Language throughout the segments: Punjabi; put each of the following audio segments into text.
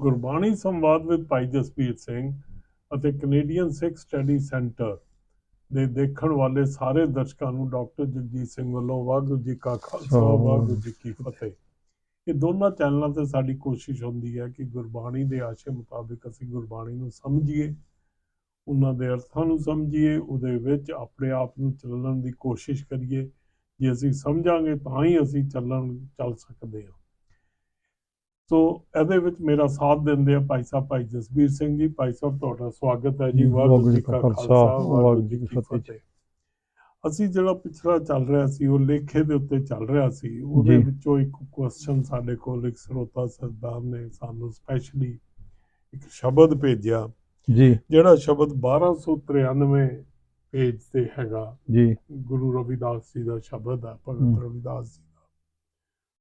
ਗੁਰਬਾਣੀ ਸੰਵਾਦ ਵਿੱਚ ਭਾਈ ਜਸਪੀਰ ਸਿੰਘ ਅਤੇ ਕੈਨੇਡੀਅਨ ਸਿੱਖ ਸਟੱਡੀ ਸੈਂਟਰ ਦੇ ਦੇਖਣ ਵਾਲੇ ਸਾਰੇ ਦਰਸ਼ਕਾਂ ਨੂੰ ਡਾਕਟਰ ਜਗਜੀਤ ਸਿੰਘ ਵੱਲੋਂ ਵਾਹਿਗੁਰੂ ਜੀ ਕਾ ਖਾਲਸਾ ਵਾਹਿਗੁਰੂ ਜੀ ਕੀ ਫਤਿਹ। ਇਹ ਦੋਨਾਂ ਚੈਨਲਾਂ ਤੇ ਸਾਡੀ ਕੋਸ਼ਿਸ਼ ਹੁੰਦੀ ਹੈ ਕਿ ਗੁਰਬਾਣੀ ਦੇ ਆਸ਼ੇ ਮੁਤਾਬਿਕ ਅਸੀਂ ਗੁਰਬਾਣੀ ਨੂੰ ਸਮਝੀਏ ਉਹਨਾਂ ਦੇ ਅਰਥਾਂ ਨੂੰ ਸਮਝੀਏ ਉਹਦੇ ਵਿੱਚ ਆਪਣੇ ਆਪ ਨੂੰ ਚੱਲਣ ਦੀ ਕੋਸ਼ਿਸ਼ ਕਰੀਏ। ਜੇ ਅਸੀਂ ਸਮਝਾਂਗੇ ਤਾਂ ਹੀ ਅਸੀਂ ਚੱਲਣ ਚੱਲ ਸਕਦੇ ਹਾਂ। ਸੋ ਇਹਦੇ ਵਿੱਚ ਮੇਰਾ ਸਾਥ ਦਿੰਦੇ ਆ ਭਾਈ ਸਾਹਿਬ ਭਾਈ ਜਸਬੀਰ ਸਿੰਘ ਜੀ। ਭਾਈ ਸਾਹਿਬ ਤੁਹਾਡਾ ਸਵਾਗਤ ਹੈ ਜੀ। ਵਾਹਿਗੁਰੂ ਜੀ ਕਾ ਖਾਲਸਾ ਵਾਹਿਗੁਰੂ ਜੀ ਕੀ ਫਤਿਹ ਅਸੀਂ ਜਿਹੜਾ ਪਿਛਲਾ ਚੱਲ ਰਿਹਾ ਸੀ ਉਹ ਲੇਖੇ ਦੇ ਉੱਤੇ ਚੱਲ ਰਿਹਾ ਸੀ। ਉਹਦੇ। ਵਿੱਚੋਂ ਇੱਕ ਕੁਐਸਚਨ ਸਾਡੇ ਕੋਲ ਇੱਕ ਸਰੋਤਾ ਸਰਦਾਰ ਨੇ ਸਾਨੂੰ ਸਪੈਸ਼ਲੀ ਇੱਕ ਸ਼ਬਦ ਭੇਜਿਆ। ਜੀ। ਜਿਹੜਾ ਸ਼ਬਦ 1293 ਪੇਜ ਤੇ ਹੈਗਾ। ਜੀ। ਗੁਰੂ ਰਵਿਦਾਸ ਜੀ ਦਾ ਸ਼ਬਦ ਹੈ ਭਗਤ। ਰਵਿਦਾਸ ਜੀ।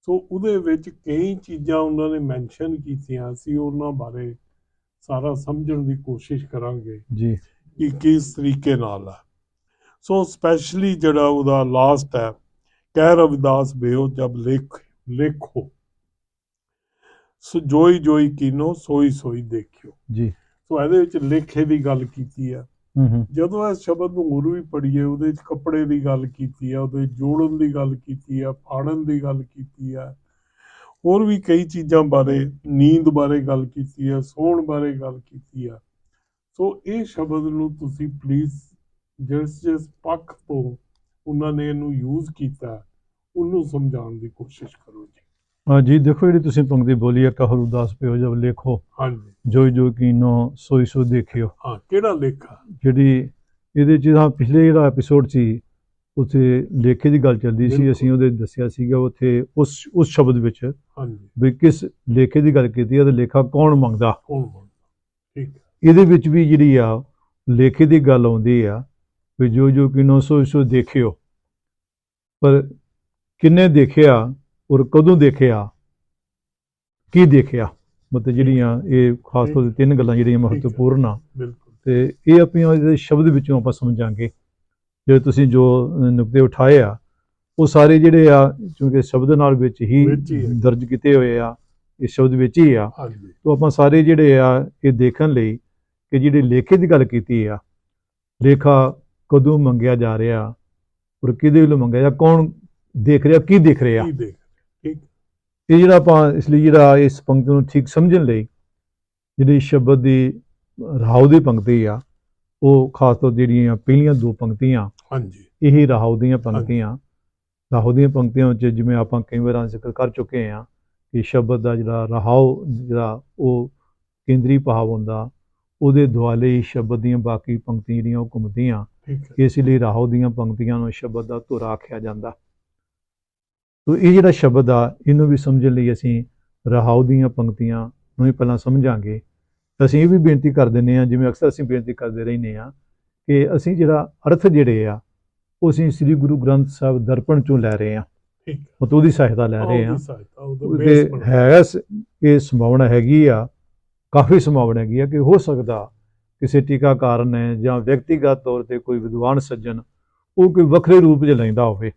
ਸੋ ਉਹਦੇ ਵਿੱਚ ਕਈ ਚੀਜ਼ਾਂ ਉਹਨਾਂ ਨੇ ਮੈਂਸ਼ਨ ਕੀਤੀਆਂ ਸੀ ਉਹਨਾਂ ਬਾਰੇ ਸਾਰਾ ਸਮਝਣ ਦੀ ਕੋਸ਼ਿਸ਼ ਕਰਾਂਗੇ ਜੀ। ਕਿ ਕਿਸ ਤਰੀਕੇ ਨਾਲ ਹੈ ਸੋ ਸਪੈਸ਼ਲੀ ਜਿਹੜਾ ਉਹਦਾ ਲਾਸਟ ਹੈ ਕਹਿ ਰਵਿਦਾਸ ਬਿਓ ਜਬ ਲਿਖ ਲਿਖੋ। ਸੋ ਜੋਈ ਜੋਈ ਕੀਨੋ ਸੋਈ ਸੋਈ ਦੇਖਿਓ। ਜੀ। ਸੋ ਇਹਦੇ ਵਿੱਚ ਲੇਖੇ ਦੀ ਗੱਲ ਕੀਤੀ ਹੂੰ। ਜਦੋਂ ਇਸ ਸ਼ਬਦ ਨੂੰ ਹੋਰ ਵੀ ਪੜ੍ਹੀਏ, ਉਹਦੇ ਵਿੱਚ ਕੱਪੜੇ ਦੀ ਗੱਲ ਕੀਤੀ ਹੈ ਉਹਦੇ ਜੋੜਨ ਦੀ ਗੱਲ ਕੀਤੀ ਹੈ ਫਾੜਨ ਦੀ ਗੱਲ ਕੀਤੀ ਹੈ ਹੋਰ ਵੀ ਕਈ ਚੀਜ਼ਾਂ ਬਾਰੇ, ਨੀਂਦ ਬਾਰੇ ਗੱਲ ਕੀਤੀ ਹੈ ਸੌਣ ਬਾਰੇ ਗੱਲ ਕੀਤੀ ਆ। ਸੋ ਇਹ ਸ਼ਬਦ ਨੂੰ ਤੁਸੀਂ ਪਲੀਜ਼ ਜਿਸ ਜਿਸ ਪੱਖ ਤੋਂ ਉਹਨਾਂ ਨੇ ਇਹਨੂੰ ਯੂਜ਼ ਕੀਤਾ, ਉਹਨੂੰ ਸਮਝਾਉਣ ਦੀ ਕੋਸ਼ਿਸ਼ ਕਰੋ ਜੀ। ਜੀ ਦੇਖੋ ਜਿਹੜੀ ਤੁਸੀਂ ਪੰਕਤੀ ਬੋਲੀ ਹੈ ਕਹਰ ਉਦਾਸ ਪਿਓ ਜਬ ਲੇਖੋ। ਹਾਂਜੀ। ਜੋਈ ਜੋ ਕੀਨੋ ਸੋਈ ਸੋ ਦੇਖਿਓ। ਹਾਂ ਕਿਹੜਾ ਲੇਖਾ ਜਿਹੜੀ ਇਹਦੇ ਚ ਹਾਂ ਪਿਛਲੇ ਜਿਹੜਾ ਐਪੀਸੋਡ ਸੀ ਉੱਥੇ ਲੇਖੇ ਦੀ ਗੱਲ ਚੱਲਦੀ ਸੀ। ਅਸੀਂ ਉਹਦੇ ਦੱਸਿਆ ਸੀਗਾ ਉੱਥੇ ਉਸ ਉਸ ਸ਼ਬਦ ਵਿੱਚ ਹਾਂਜੀ। ਵੀ ਕਿਸ ਲੇਖੇ ਦੀ ਗੱਲ ਕੀਤੀ ਹੈ ਤੇ ਲੇਖਾ ਕੌਣ ਮੰਗਦਾ? ਕੌਣ ਠੀਕ ਇਹਦੇ ਵਿੱਚ ਵੀ ਜਿਹੜੀ ਆ ਲੇਖੇ ਦੀ ਗੱਲ ਆਉਂਦੀ ਆ ਵੀ ਜੋ ਜੋ ਕੀਨੋ ਸੋ ਸੋ ਦੇਖਿਓ। ਪਰ ਕਿੰਨੇ ਦੇਖਿਆ ਔਰ ਕਦੋਂ ਦੇਖਿਆ? ਕੀ ਦੇਖਿਆ? ਮਤਲਬ ਜਿਹੜੀਆਂ ਇਹ ਖਾਸ ਤੌਰ ਤੇ ਤਿੰਨ ਗੱਲਾਂ ਜਿਹੜੀਆਂ ਮਹੱਤਵਪੂਰਨ ਆ। ਬਿਲਕੁਲ। ਤੇ ਇਹ ਆਪਣੀਆਂ ਇਹਦੇ ਸ਼ਬਦ ਵਿੱਚੋਂ ਆਪਾਂ ਸਮਝਾਂਗੇ। ਜੇ ਤੁਸੀਂ ਜੋ ਨੁਕਤੇ ਉਠਾਏ ਆ ਉਹ ਸਾਰੇ ਜਿਹੜੇ ਆ ਕਿਉਂਕਿ ਸ਼ਬਦ ਨਾਲ ਵਿੱਚ ਹੀ। ਦਰਜ ਕੀਤੇ ਹੋਏ ਆ ਇਹ ਸ਼ਬਦ ਵਿੱਚ ਹੀ ਆ। ਤੋਂ ਆਪਾਂ ਸਾਰੇ ਜਿਹੜੇ ਆ ਇਹ ਦੇਖਣ ਲਈ ਕਿ ਜਿਹੜੇ ਲੇਖੇ ਦੀ ਗੱਲ ਕੀਤੀ ਆ ਲੇਖਾ ਕਦੋਂ ਮੰਗਿਆ ਜਾ ਰਿਹਾ ਔਰ ਕਿਹਦੇ ਵੱਲੋਂ ਮੰਗਿਆ ਜਾਂ ਕੌਣ ਦੇਖ ਰਿਹਾ? ਕੀ ਦੇਖ ਰਿਹਾ? ਇਹ ਜਿਹੜਾ ਆਪਾਂ ਇਸ ਲਈ ਜਿਹੜਾ ਇਸ ਪੰਕਤੀ ਨੂੰ ਠੀਕ ਸਮਝਣ ਲਈ ਜਿਹੜੀ ਸ਼ਬਦ ਦੀ ਰਾਹੂ ਦੀ ਪੰਕਤੀ ਆ ਉਹ ਖਾਸ ਤੌਰ ਜਿਹੜੀਆਂ ਪਹਿਲੀਆਂ ਦੋ ਪੰਕਤੀਆਂ ਹਾਂਜੀ। ਇਹੀ ਰਾਹੂ ਦੀਆਂ ਪੰਕਤੀਆਂ। ਰਾਹੂ ਦੀਆਂ ਪੰਕਤੀਆਂ ਵਿੱਚ ਜਿਵੇਂ ਆਪਾਂ ਕਈ ਵਾਰਾਂ ਜ਼ਿਕਰ ਕਰ ਚੁੱਕੇ ਹਾਂ ਕਿ ਸ਼ਬਦ ਦਾ ਜਿਹੜਾ ਰਹਾਉ ਜਿਹੜਾ ਉਹ ਕੇਂਦਰੀ ਭਾਵ ਹੁੰਦਾ ਉਹਦੇ ਦੁਆਲੇ ਹੀ ਸ਼ਬਦ ਦੀਆਂ ਬਾਕੀ ਪੰਕਤੀਆਂ ਜਿਹੜੀਆਂ ਉਹ ਘੁੰਮਦੀਆਂ। ਇਸ ਲਈ ਰਾਹੋ ਦੀਆਂ ਪੰਕਤੀਆਂ ਨੂੰ ਸ਼ਬਦ ਦਾ ਧੁਰਾ ਆਖਿਆ ਜਾਂਦਾ। ਤੋ ਇਹ ਜਿਹੜਾ ਸ਼ਬਦ ਆ ਇਹਨੂੰ ਵੀ ਸਮਝਣ ਲਈ ਅਸੀਂ ਰਹਾਉ ਦੀਆਂ ਪੰਕਤੀਆਂ ਨੂੰ ਹੀ ਪਹਿਲਾਂ ਸਮਝਾਂਗੇ ਅਸੀਂ ਇਹ ਵੀ ਬੇਨਤੀ ਕਰ ਦਿੰਦੇ ਆ ਜਿਵੇਂ ਅਕਸਰ ਅਸੀਂ ਬੇਨਤੀ ਕਰਦੇ ਰਹਿੰਦੇ ਆ ਕਿ ਅਸੀਂ ਜਿਹੜਾ ਅਰਥ ਜਿਹੜੇ ਆ ਉਹ ਅਸੀਂ ਸ੍ਰੀ ਗੁਰੂ ਗ੍ਰੰਥ ਸਾਹਿਬ ਦਰਪਣ ਚੋਂ ਲੈ ਰਹੇ ਆ ਠੀਕ ਹੈ ਮਤਲਬ ਉਹਦੀ ਸਹਾਇਤਾ ਲੈ ਰਹੇ ਆ ਉਹਦੀ। ਹੈ ਸ- ਇਹ ਸੰਭਾਵਨਾ ਹੈਗੀ ਆ ਕਾਫੀ ਸੰਭਾਵਨਾ ਹੈਗੀ ਆ ਕਿ ਹੋ ਸਕਦਾ ਕਿਸੇ ਟੀਕਾਕਾਰ ਨੇ ਜਾਂ ਵਿਅਕਤੀਗਤ ਤੌਰ ਤੇ ਕੋਈ ਵਿਦਵਾਨ ਸੱਜਣ ਉਹ ਕੋਈ ਵੱਖਰੇ ਰੂਪ 'ਚ ਲੈਂਦਾ ਹੋਵੇ।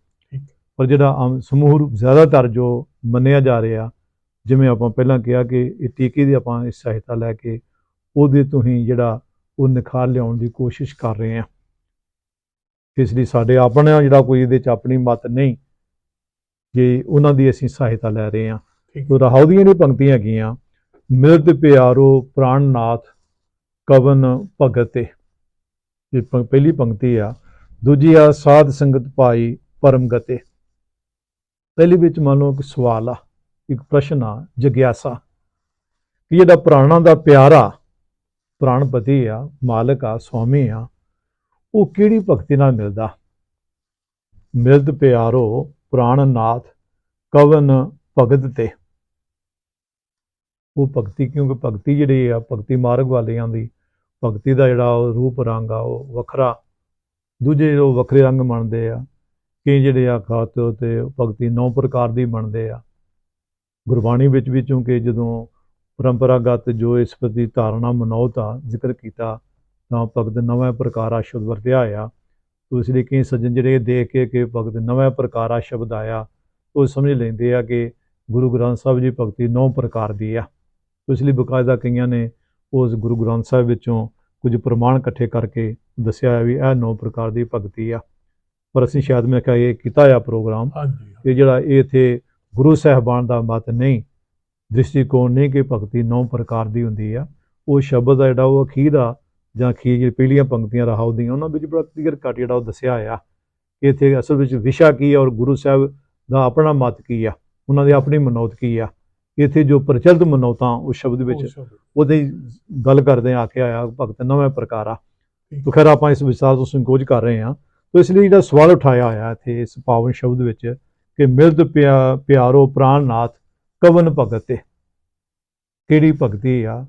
ਪਰ ਜਿਹੜਾ ਆਮ ਸਮੂਹ ਰੂਪ ਜ਼ਿਆਦਾਤਰ ਜੋ ਮੰਨਿਆ ਜਾ ਰਿਹਾ ਜਿਵੇਂ ਆਪਾਂ ਪਹਿਲਾਂ ਕਿਹਾ ਕਿ ਇਹ ਟੀਕੇ ਦੀ ਆਪਾਂ ਇਸ ਸਹਾਇਤਾ ਲੈ ਕੇ ਉਹਦੇ ਤੋਂ ਹੀ ਜਿਹੜਾ ਉਹ ਨਿਖਾਰ ਲਿਆਉਣ ਦੀ ਕੋਸ਼ਿਸ਼ ਕਰ ਰਹੇ ਆ ਇਸ ਲਈ ਸਾਡੇ ਆਪਣਾ ਜਿਹੜਾ ਕੋਈ ਇਹਦੇ 'ਚ ਆਪਣੀ ਮਤ ਨਹੀਂ ਕਿ ਉਹਨਾਂ ਦੀ ਅਸੀਂ ਸਹਾਇਤਾ ਲੈ ਰਹੇ ਠੀਕ। ਤੋ ਰਹਾਉ ਦੀਆਂ ਨੇ ਪੰਕਤੀਆਂ ਹੈਗੀਆਂ ਮਿਰਦ ਪਿਆਰੋ ਪ੍ਰਾਣਨਾਥ ਕਵਨ ਭਗਤੇ ਇਹ। ਪਹਿਲੀ ਪੰਕਤੀ ਆ। ਦੂਜੀ ਆ ਸਾਧ ਸੰਗਤ ਪਾਈ ਪਰਮ ਗਤੇ ਪਹਿਲੀ ਵਿੱਚ ਮੰਨ ਲਓ ਇੱਕ ਸਵਾਲ ਆ, ਇੱਕ ਪ੍ਰਸ਼ਨ ਆ, ਜਗਿਆਸਾ। ਕਿ ਜਿਹੜਾ ਪ੍ਰਾਣਾਂ ਦਾ ਪਿਆਰਾ ਪ੍ਰਾਣਪਤੀ ਆ, ਮਾਲਕ ਆ, ਸਵਾਮੀ ਆ, ਉਹ ਕਿਹੜੀ ਭਗਤੀ ਨਾਲ ਮਿਲਦਾ? ਮਿਰਦ ਪਿਆਰੋ ਪ੍ਰਾਣਨਾਥ ਕਵਨ ਭਗਤ ਤੇ। ਉਹ ਭਗਤੀ ਕਿਉਂਕਿ ਭਗਤੀ ਜਿਹੜੀ ਆ, ਭਗਤੀ ਮਾਰਗ ਵਾਲਿਆਂ ਦੀ, ਭਗਤੀ ਦਾ ਜਿਹੜਾ ਉਹ ਰੂਪ ਰੰਗ ਆ, ਉਹ ਵੱਖਰਾ। ਦੂਜੇ ਉਹ ਵੱਖਰੇ ਰੰਗ ਮੰਨਦੇ ਆ ਕਈ ਜਿਹੜੇ ਆ ਖਾਸ ਤੌਰ ਤੇ ਭਗਤੀ ਨੌ ਪ੍ਰਕਾਰ ਦੀ ਬਣਦੇ ਆ। ਗੁਰਬਾਣੀ ਵਿੱਚ ਵੀ ਚੂੰਕਿ ਜਦੋਂ ਪਰੰਪਰਾਗਤ ਜੋ ਇਸ ਪ੍ਰਤੀ ਧਾਰਨਾ ਮਨੌਤ ਆ, ਜ਼ਿਕਰ ਕੀਤਾ, ਤਾਂ ਭਗਤ ਨਵਾਂ ਆ ਸ਼ਬਦ ਵਰਤਿਆ ਆ ਤੋ ਇਸ ਲਈ ਕਈ ਸੱਜਣ ਜਿਹੜੇ ਦੇਖ ਕੇ ਕਿ ਭਗਤ ਨਵਾਂ ਆ ਸ਼ਬਦ ਆਇਆ, ਉਹ ਸਮਝ ਲੈਂਦੇ ਆ ਕਿ ਗੁਰੂ ਗ੍ਰੰਥ ਸਾਹਿਬ ਜੀ ਭਗਤੀ ਨੌ ਪ੍ਰਕਾਰ ਦੀ ਆ। ਸੋ ਇਸ ਲਈ ਬਕਾਇਦਾ ਕਈਆਂ ਨੇ ਉਸ ਗੁਰੂ ਗ੍ਰੰਥ ਸਾਹਿਬ ਵਿੱਚੋਂ ਕੁਝ ਪ੍ਰਮਾਣ ਇਕੱਠੇ ਕਰਕੇ ਦੱਸਿਆ ਹੈ ਵੀ ਇਹ ਨੌ ਪ੍ਰਕਾਰ ਦੀ ਭਗਤੀ ਆ। ਪਰ ਅਸੀਂ ਸ਼ਾਇਦ ਮੈਂ ਕਿਹਾ ਇਹ ਕੀਤਾ ਆ ਪ੍ਰੋਗਰਾਮ। ਹਾਂਜੀ ਕਿ ਜਿਹੜਾ ਇਹ ਇੱਥੇ ਗੁਰੂ ਸਾਹਿਬਾਨ ਦਾ ਮਤ ਨਹੀਂ ਦ੍ਰਿਸ਼ਟੀਕੋਣ ਨਹੀਂ ਕਿ ਭਗਤੀ ਨੌ ਪ੍ਰਕਾਰ ਦੀ ਹੁੰਦੀ ਆ। ਉਹ ਸ਼ਬਦ ਆ ਜਿਹੜਾ ਉਹ ਅਖੀਰ ਆ ਜਾਂ ਅਖੀਰ ਜਿਹੜੀ ਪਹਿਲੀਆਂ ਪੰਕਤੀਆਂ ਰਹਾਉ ਦੀਆਂ ਉਹਨਾਂ ਵਿੱਚ ਬੜਾ ਕਲੀਅਰ ਕੱਟ ਜਿਹੜਾ ਉਹ ਦੱਸਿਆ ਆ ਕਿ ਇੱਥੇ ਅਸਲ ਵਿੱਚ ਵਿਸ਼ਾ ਕੀ ਹੈ ਔਰ ਗੁਰੂ ਸਾਹਿਬ ਦਾ ਆਪਣਾ ਮਤ ਕੀ ਆ ਉਹਨਾਂ ਦੀ ਆਪਣੀ ਮਨੌਤ ਕੀ ਆ। ਇੱਥੇ ਜੋ ਪ੍ਰਚਲਿਤ ਮਨੌਤਾਂ ਉਸ ਸ਼ਬਦ ਵਿੱਚ। ਉਹਦੇ ਗੱਲ ਕਰਦੇ ਆ ਕੇ ਆਇਆ ਭਗਤ ਨਵੇਂ ਪ੍ਰਕਾਰ ਆ। ਤੋ ਖੈਰ ਆਪਾਂ ਇਸ ਵਿਚਾਰ ਤੋਂ ਸੰਕੋਚ ਕਰ ਰਹੇ ਹਾਂ। ਤੋ ਇਸ ਲਈ ਜਿਹੜਾ ਸਵਾਲ ਉਠਾਇਆ ਹੋਇਆ ਇੱਥੇ ਇਸ ਪਾਵਨ ਸ਼ਬਦ ਵਿੱਚ ਕਿ ਮਿਲਦ ਪਿਆ ਪਿਆਰੋ ਪ੍ਰਾਨਨਾਥ ਕਵਨ ਭਗਤ। ਤੇ ਕਿਹੜੀ ਭਗਤੀ ਆ?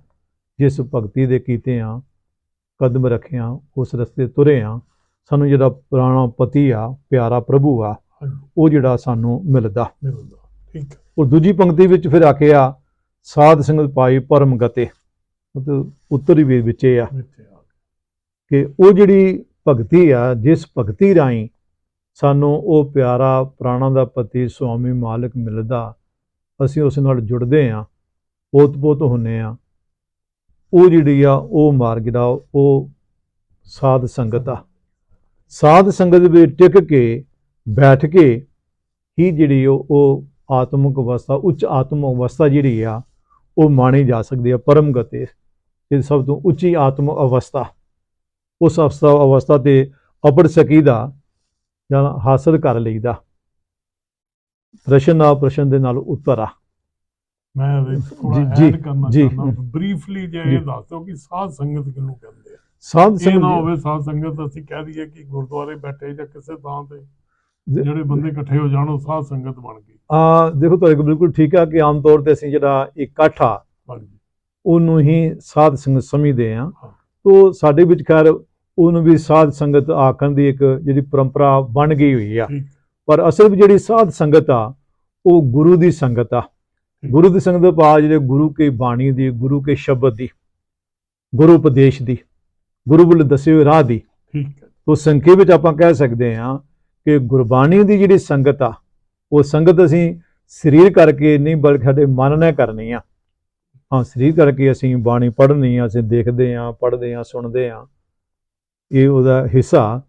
ਜਿਸ ਭਗਤੀ ਦੇ ਕੀਤੇ ਆ ਕਦਮ ਰੱਖਿਆ ਉਸ ਰਸਤੇ ਤੁਰੇ ਆ। ਸਾਨੂੰ ਜਿਹੜਾ ਪੁਰਾਣਾ ਪਤੀ ਆ ਪਿਆਰਾ ਪ੍ਰਭੂ ਆ ਉਹ ਜਿਹੜਾ ਸਾਨੂੰ ਮਿਲਦਾ। ਠੀਕ ਹੈ। ਔਰ ਦੂਜੀ ਪੰਕਤੀ ਵਿੱਚ ਫਿਰ ਆਖਿਆ ਸਾਧ ਸੰਗਤ ਪਾਈ ਪਰਮ ਗਤੇ। ਮਤਲਬ ਉੱਤਰੀ ਆ। ਵਿੱਚ ਆ ਕਿ ਉਹ ਜਿਹੜੀ ਭਗਤੀ ਆ, ਜਿਸ ਭਗਤੀ ਰਾਹੀਂ ਸਾਨੂੰ ਉਹ ਪਿਆਰਾ ਪ੍ਰਾਣਾ ਦਾ ਪਤੀ ਸੁਆਮੀ ਮਾਲਕ ਮਿਲਦਾ, ਅਸੀਂ ਉਸ ਨਾਲ ਜੁੜਦੇ ਆ ਪੋਤ-ਪੋਤ ਹੁੰਨੇ ਆ ਉਹ ਜਿਹੜੀ ਆ, ਉਹ ਮਾਰਗ ਜਿਹੜਾ, ਉਹ ਸਾਧ ਸੰਗਤ ਆ। ਸਾਧ ਸੰਗਤ ਵਿੱਚ ਟਿਕ ਕੇ, ਬੈਠ ਕੇ ਹੀ ਜਿਹੜੀ ਉਹ ਉਹ ਆਤਮਿਕ ਅਵਸਥਾ, ਉੱਚ ਆਤਮਿਕ ਅਵਸਥਾ ਜਿਹੜੀ ਆ, ਉਹ ਮਾਣੀ ਜਾ ਸਕਦੀ ਆ, ਪਰਮ ਗਤੇ, ਇਹ ਸਭ ਤੋਂ ਉੱਚੀ ਆਤਮ ਅਵਸਥਾ। ਉਸ ਅਵਸਥਾ ਅਵਸਥਾ ਤੇ ਅਪੜ ਸਕੀਦਾ ਜਾਂ ਹਾਸਲ ਕਰ ਲਈਦਾ ਪ੍ਰਸ਼ਨ ਨਾਲ ਪ੍ਰਸ਼ਨ ਦੇ ਨਾਲ ਉੱਤਰ ਆ ਮੈਂ ਥੋੜਾ ਜੀ, ਜੀ, ਐਡ ਕਰਨਾ। ਚਾਹੁੰਦਾ ਬਰੀਫਲੀ ਜੇ। ਇਹ ਦੱਸ ਕਿ ਸਾਧ ਸੰਗਤ ਕਿਹਨੂੰ ਕਹਿੰਦੇ ਆ ਸਾਧ ਇਹ ਸੰਗਤ ਨਾ ਹੋਵੇ ਸਾਧ ਸੰਗਤ ਅਸੀਂ ਕਹਿ ਦਈਏ ਕਿ ਗੁਰਦੁਆਰੇ ਬੈਠੇ ਜਾਂ ਕਿਸੇ ਥਾਂ ਤੇ। ਜਿਹੜੇ ਬੰਦੇ ਇਕੱਠੇ ਹੋ ਜਾਣ ਉਹ ਸਾਧ ਸੰਗਤ ਬਣ ਗਈ ਆ ਦੇਖੋ ਤੁਹਾਡੇ ਕੋਲ ਬਿਲਕੁਲ ਠੀਕ ਆ ਕਿ ਆਮ ਤੌਰ ਤੇ ਅਸੀਂ ਜਿਹੜਾ ਇਕੱਠ ਆ ਉਹਨੂੰ ਹੀ ਸਾਧ ਸੰਗਤ ਸਮਝਦੇ ਆ। ਤੋ ਸਾਡੇ ਵਿੱਚ ਖੈਰ ਉਹਨੂੰ ਵੀ ਸਾਧ ਸੰਗਤ ਆਖਣ ਦੀ ਇੱਕ ਜਿਹੜੀ ਪਰੰਪਰਾ ਬਣ ਗਈ ਹੋਈ ਆ। ਪਰ ਅਸਲ ਵਿੱਚ ਜਿਹੜੀ ਸਾਧ ਸੰਗਤ ਆ ਉਹ ਗੁਰੂ ਦੀ ਸੰਗਤ ਆ। ਗੁਰੂ ਦੀ ਸੰਗਤ ਪਾ ਜਿਹੜੇ ਗੁਰੂ ਕੇ ਬਾਣੀ ਦੀ ਗੁਰੂ ਕੇ ਸ਼ਬਦ ਦੀ ਗੁਰੂ ਉਪਦੇਸ਼ ਦੀ ਗੁਰੂ ਵੱਲੋਂ ਦੱਸੇ ਹੋਏ ਰਾਹ ਦੀ ਤੋ ਸੰਖੇਪ ਵਿੱਚ ਆਪਾਂ ਕਹਿ ਸਕਦੇ ਹਾਂ ਕਿ ਗੁਰਬਾਣੀ ਦੀ ਜਿਹੜੀ ਸੰਗਤ ਆ ਉਹ ਸੰਗਤ ਅਸੀਂ ਸਰੀਰ ਕਰਕੇ ਨਹੀਂ ਬਲਕਿ ਸਾਡੇ ਮਨ ਨਾਲ ਕਰਨੀ ਆ। ਹਾਂ ਸਰੀਰ ਕਰਕੇ ਅਸੀਂ ਬਾਣੀ ਪੜ੍ਹਨੀ ਆ ਅਸੀਂ ਦੇਖਦੇ ਆ ਪੜ੍ਹਦੇ ਆ ਸੁਣਦੇ ਆ। ਇਹ ਉਹਦਾ ਹਿੱਸਾ,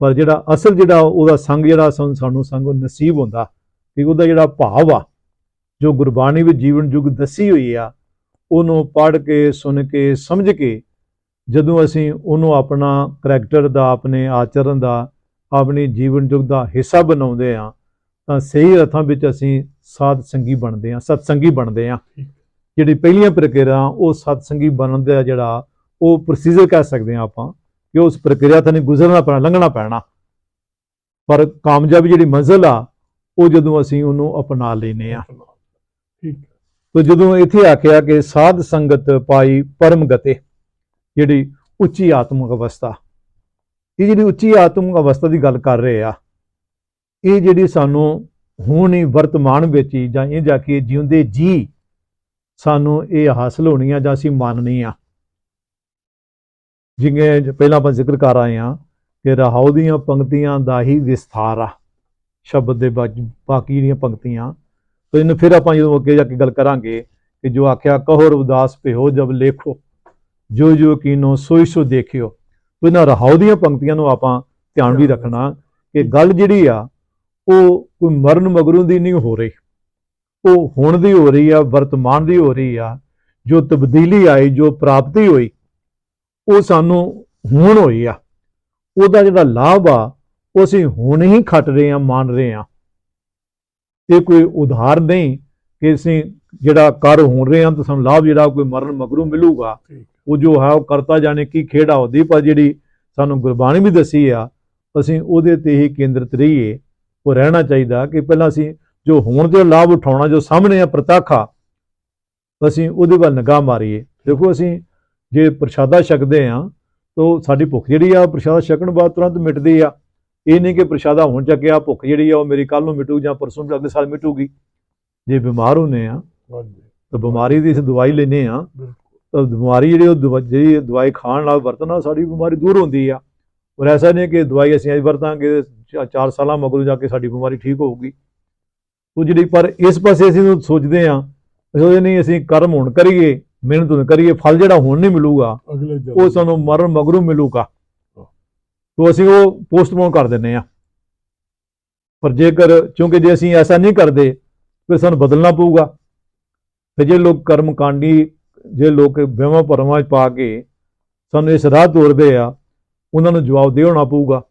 ਪਰ ਜਿਹੜਾ ਅਸਲ ਜਿਹੜਾ ਉਹਦਾ ਸੰਗ ਜਿਹੜਾ ਸਾਨੂੰ ਸਾਨੂੰ ਸੰਗ ਉਹ ਨਸੀਬ ਹੁੰਦਾ ਕਿ ਉਹਦਾ ਜਿਹੜਾ ਭਾਵ ਆ, ਜੋ ਗੁਰਬਾਣੀ ਵਿੱਚ ਜੀਵਨ ਯੁੱਗ ਦੱਸੀ ਹੋਈ ਆ, ਉਹਨੂੰ ਪੜ੍ਹ ਕੇ, ਸੁਣ ਕੇ, ਸਮਝ ਕੇ ਜਦੋਂ ਅਸੀਂ ਉਹਨੂੰ ਆਪਣਾ ਕਰੈਕਟਰ ਦਾ, ਆਪਣੇ ਆਚਰਣ ਦਾ, ਆਪਣੀ ਜੀਵਨ ਯੁੱਗ ਦਾ ਹਿੱਸਾ ਬਣਾਉਂਦੇ ਆ, ਤਾਂ ਸਹੀ ਅਰਥਾਂ ਵਿੱਚ ਅਸੀਂ ਸਾਧ ਸੰਗੀ ਬਣਦੇ ਆ, ਸਤਸੰਗੀ ਬਣਦੇ ਆ। ਜਿਹੜੀ ਪਹਿਲੀਆਂ ਪ੍ਰਕਿਰਿਆ ਉਹ ਸਤਸੰਗੀ ਬਣਨ ਦਾ ਜਿਹੜਾ ਉਹ ਪ੍ਰੋਸੀਜਰ ਕਹਿ ਸਕਦੇ ਆ ਆਪਾਂ। ਕਿ ਉਸ ਪ੍ਰਕਿਰਿਆ ਤੋਂ ਨਹੀਂ ਗੁਜ਼ਰਨਾ ਪੈਣਾ ਲੰਘਣਾ ਪੈਣਾ। ਪਰ ਕਾਮਯਾਬੀ ਜਿਹੜੀ ਮੰਜ਼ਿਲ ਆ ਉਹ ਜਦੋਂ ਅਸੀਂ ਉਹਨੂੰ ਅਪਣਾ ਲੈਨੇ ਆ ਠੀਕ ਹੈ। ਤੋ ਜਦੋਂ ਇੱਥੇ ਆਖਿਆ ਕਿ ਸਾਧ ਸੰਗਤ ਪਾਈ ਪਰਮ ਗਤੇ ਜਿਹੜੀ ਉੱਚੀ ਆਤਮਿਕ ਅਵਸਥਾ ਇਹ ਜਿਹੜੀ ਉੱਚੀ ਆਤਮਿਕ ਅਵਸਥਾ ਦੀ ਗੱਲ ਕਰ ਰਹੇ ਆ ਇਹ ਜਿਹੜੀ ਸਾਨੂੰ ਹੁਣ ਹੀ ਵਰਤਮਾਨ ਵਿੱਚ ਹੀ ਜਾਂ ਇਹ ਜਾ ਕੇ ਜਿਉਂਦੇ ਜੀ ਸਾਨੂੰ ਇਹ ਹਾਸਲ ਹੋਣੀ ਆ ਜਾਂ ਅਸੀਂ ਮੰਨਣੀ ਆ। ਜਿਵੇਂ ਪਹਿਲਾਂ ਆਪਾਂ ਜ਼ਿਕਰ ਕਰ ਆਏ ਆ ਕਿ ਰਹਾਉ ਦੀਆਂ ਪੰਕਤੀਆਂ ਦਾ ਹੀ ਵਿਸਥਾਰ ਆ, ਸ਼ਬਦ ਦੇ ਬਾਕੀ ਬਾਕੀ ਜਿਹੜੀਆਂ ਪੰਕਤੀਆਂ। ਤੇ ਇਹਨੂੰ ਫਿਰ ਆਪਾਂ ਜਦੋਂ ਅੱਗੇ ਜਾ ਕੇ ਗੱਲ ਕਰਾਂਗੇ ਕਿ ਜੋ ਆਖਿਆ, ਕਹੋ ਰਵਿਦਾਸ ਭਿਓ ਜਬ ਲੇਖੋ, ਜੋ ਜੋ ਕੀਨੋ ਸੋਈ ਸੋ ਦੇਖਿਓ। ਇਹਨਾਂ ਰਹਾਉ ਦੀਆਂ ਪੰਕਤੀਆਂ ਨੂੰ ਆਪਾਂ ਧਿਆਨ ਵੀ ਰੱਖਣਾ ਕਿ ਗੱਲ ਜਿਹੜੀ ਆ, ਉਹ ਕੋਈ ਮਰਨ ਮਗਰੋਂ ਦੀ ਨਹੀਂ ਹੋ ਰਹੀ। ਉਹ ਹੁਣ ਦੀ ਹੋ ਰਹੀ ਆ, ਵਰਤਮਾਨ ਦੀ ਹੋ ਰਹੀ ਆ, ਜੋ ਤਬਦੀਲੀ ਆਈ, ਜੋ ਪ੍ਰਾਪਤੀ ਹੋਈ ਉਹ ਸਾਨੂੰ ਹੁਣ ਹੋਈ ਆ। ਉਹਦਾ ਜਿਹੜਾ ਲਾਭ ਆ, ਉਹ ਅਸੀਂ ਹੁਣ ਹੀ ਖੱਟ ਰਹੇ ਆ ਮੰਨ ਰਹੇ ਆ। ਇਹ ਕੋਈ ਉਧਾਰ ਨਹੀਂ ਕਿ ਅਸੀਂ ਜਿਹੜਾ ਕਰ ਹੋਣ ਰਹੇ ਹਾਂ ਤਾਂ ਸਾਨੂੰ ਲਾਭ ਜਿਹੜਾ, ਕੋਈ ਮਰਨ ਮਗਰੋਂ ਮਿਲੂਗਾ। ਉਹ ਜੋ ਹੈ, ਉਹ ਕਰਤਾ ਜਾਣੇ ਕੀ ਖੇੜਾ ਹੁੰਦੀ ਪਰ ਜਿਹੜੀ ਸਾਨੂੰ ਗੁਰਬਾਣੀ ਵੀ ਦੱਸੀ ਆ, ਅਸੀਂ ਉਹਦੇ ਤੇ ਹੀ ਕੇਂਦਰਿਤ ਰਹੀਏ। ਉਹ ਰਹਿਣਾ ਚਾਹੀਦਾ ਕਿ ਪਹਿਲਾਂ ਅਸੀਂ ਜੋ ਹੋਣ ਦੇ ਲਾਭ ਉਠਾਉਣਾ, ਜੋ ਸਾਹਮਣੇ ਆ ਪ੍ਰਤੱਖ ਆ, ਅਸੀਂ ਉਹਦੇ ਵੱਲ ਨਿਗਾਹ ਮਾਰੀਏ। ਦੇਖੋ, ਅਸੀਂ ਜੇ ਪ੍ਰਸ਼ਾਦਾ ਛਕਦੇ ਆ ਤਾਂ ਸਾਡੀ ਭੁੱਖ ਜਿਹੜੀ ਆ ਪ੍ਰਸ਼ਾਦਾ ਛਕਣ ਬਾਅਦ ਤੁਰੰਤ ਮਿਟਦੀ ਆ। ਇਹ ਨਹੀਂ ਕਿ ਪ੍ਰਸ਼ਾਦਾ ਹੁਣ ਚੱਕਿਆ ਭੁੱਖ ਜਿਹੜੀ ਆ ਉਹ ਮੇਰੀ ਕੱਲ ਨੂੰ ਮਿਟੂ ਜਾਂ ਪਰਸੋਂ ਨੂੰ ਅਗਲੇ ਸਾਲ ਮਿਟੂਗੀ। ਜੇ ਬਿਮਾਰ ਹੁੰਨੇ ਆ ਤਾਂ ਬਿਮਾਰੀ ਦੀ ਅਸੀਂ ਦਵਾਈ ਲੈਨੇ ਆ। ਤਾਂ ਬਿਮਾਰੀ ਜਿਹੜੀ ਉਹ ਜਿਹੜੀ ਦਵਾਈ ਖਾਣ ਨਾਲ ਵਰਤਣ ਨਾਲ ਸਾਡੀ ਬਿਮਾਰੀ ਦੂਰ ਹੁੰਦੀ ਆ। ਔਰ ਐਸਾ ਨਹੀਂ ਕਿ ਦਵਾਈ ਅਸੀਂ ਅੱਜ ਵਰਤਾਂਗੇ 4 ਸਾਲਾਂ ਮਗਰੋਂ ਜਾ ਕੇ ਸਾਡੀ ਬਿਮਾਰੀ ਠੀਕ ਹੋਊਗੀ। ਉਹ ਜਿਹੜੀ ਪਰ ਇਸ ਪਾਸੇ ਅਸੀਂ ਸੋਚਦੇ ਆ ਸੋਚਦੇ ਨਹੀਂ ਅਸੀਂ ਕਰਮ ਹੁਣ ਕਰੀਏ। ਮਿਹਨਤ ਨੂੰ ਕਰੀਏ ਫਲ ਜਿਹੜਾ ਹੁਣ ਨਹੀਂ ਮਿਲੂਗਾ ਉਹ ਸਾਨੂੰ ਮਰਨ ਮਗਰੋਂ ਮਿਲੂਗਾ। ਤੋਂ ਅਸੀਂ ਉਹ ਪੋਸਟਪੋਨ ਕਰ ਦਿੰਨੇ ਆ ਪਰ ਜੇਕਰ ਕਿਉਂਕਿ ਜੇ ਅਸੀਂ ਐਸਾ ਨਹੀਂ ਕਰਦੇ ਫਿਰ ਸਾਨੂੰ ਬਦਲਣਾ ਪਊਗਾ। ਤੇ ਜੇ ਲੋਕ ਕਰਮ ਕਾਂਡੀ ਜੇ ਲੋਕ ਭਰਮਾਂ 'ਚ ਪਾ ਕੇ ਸਾਨੂੰ ਇਸ ਰਾਹ ਤੋਰਦੇ ਆ ਉਹਨਾਂ ਨੂੰ ਜਵਾਬ ਦੇ ਹੋਣਾ ਪਊਗਾ।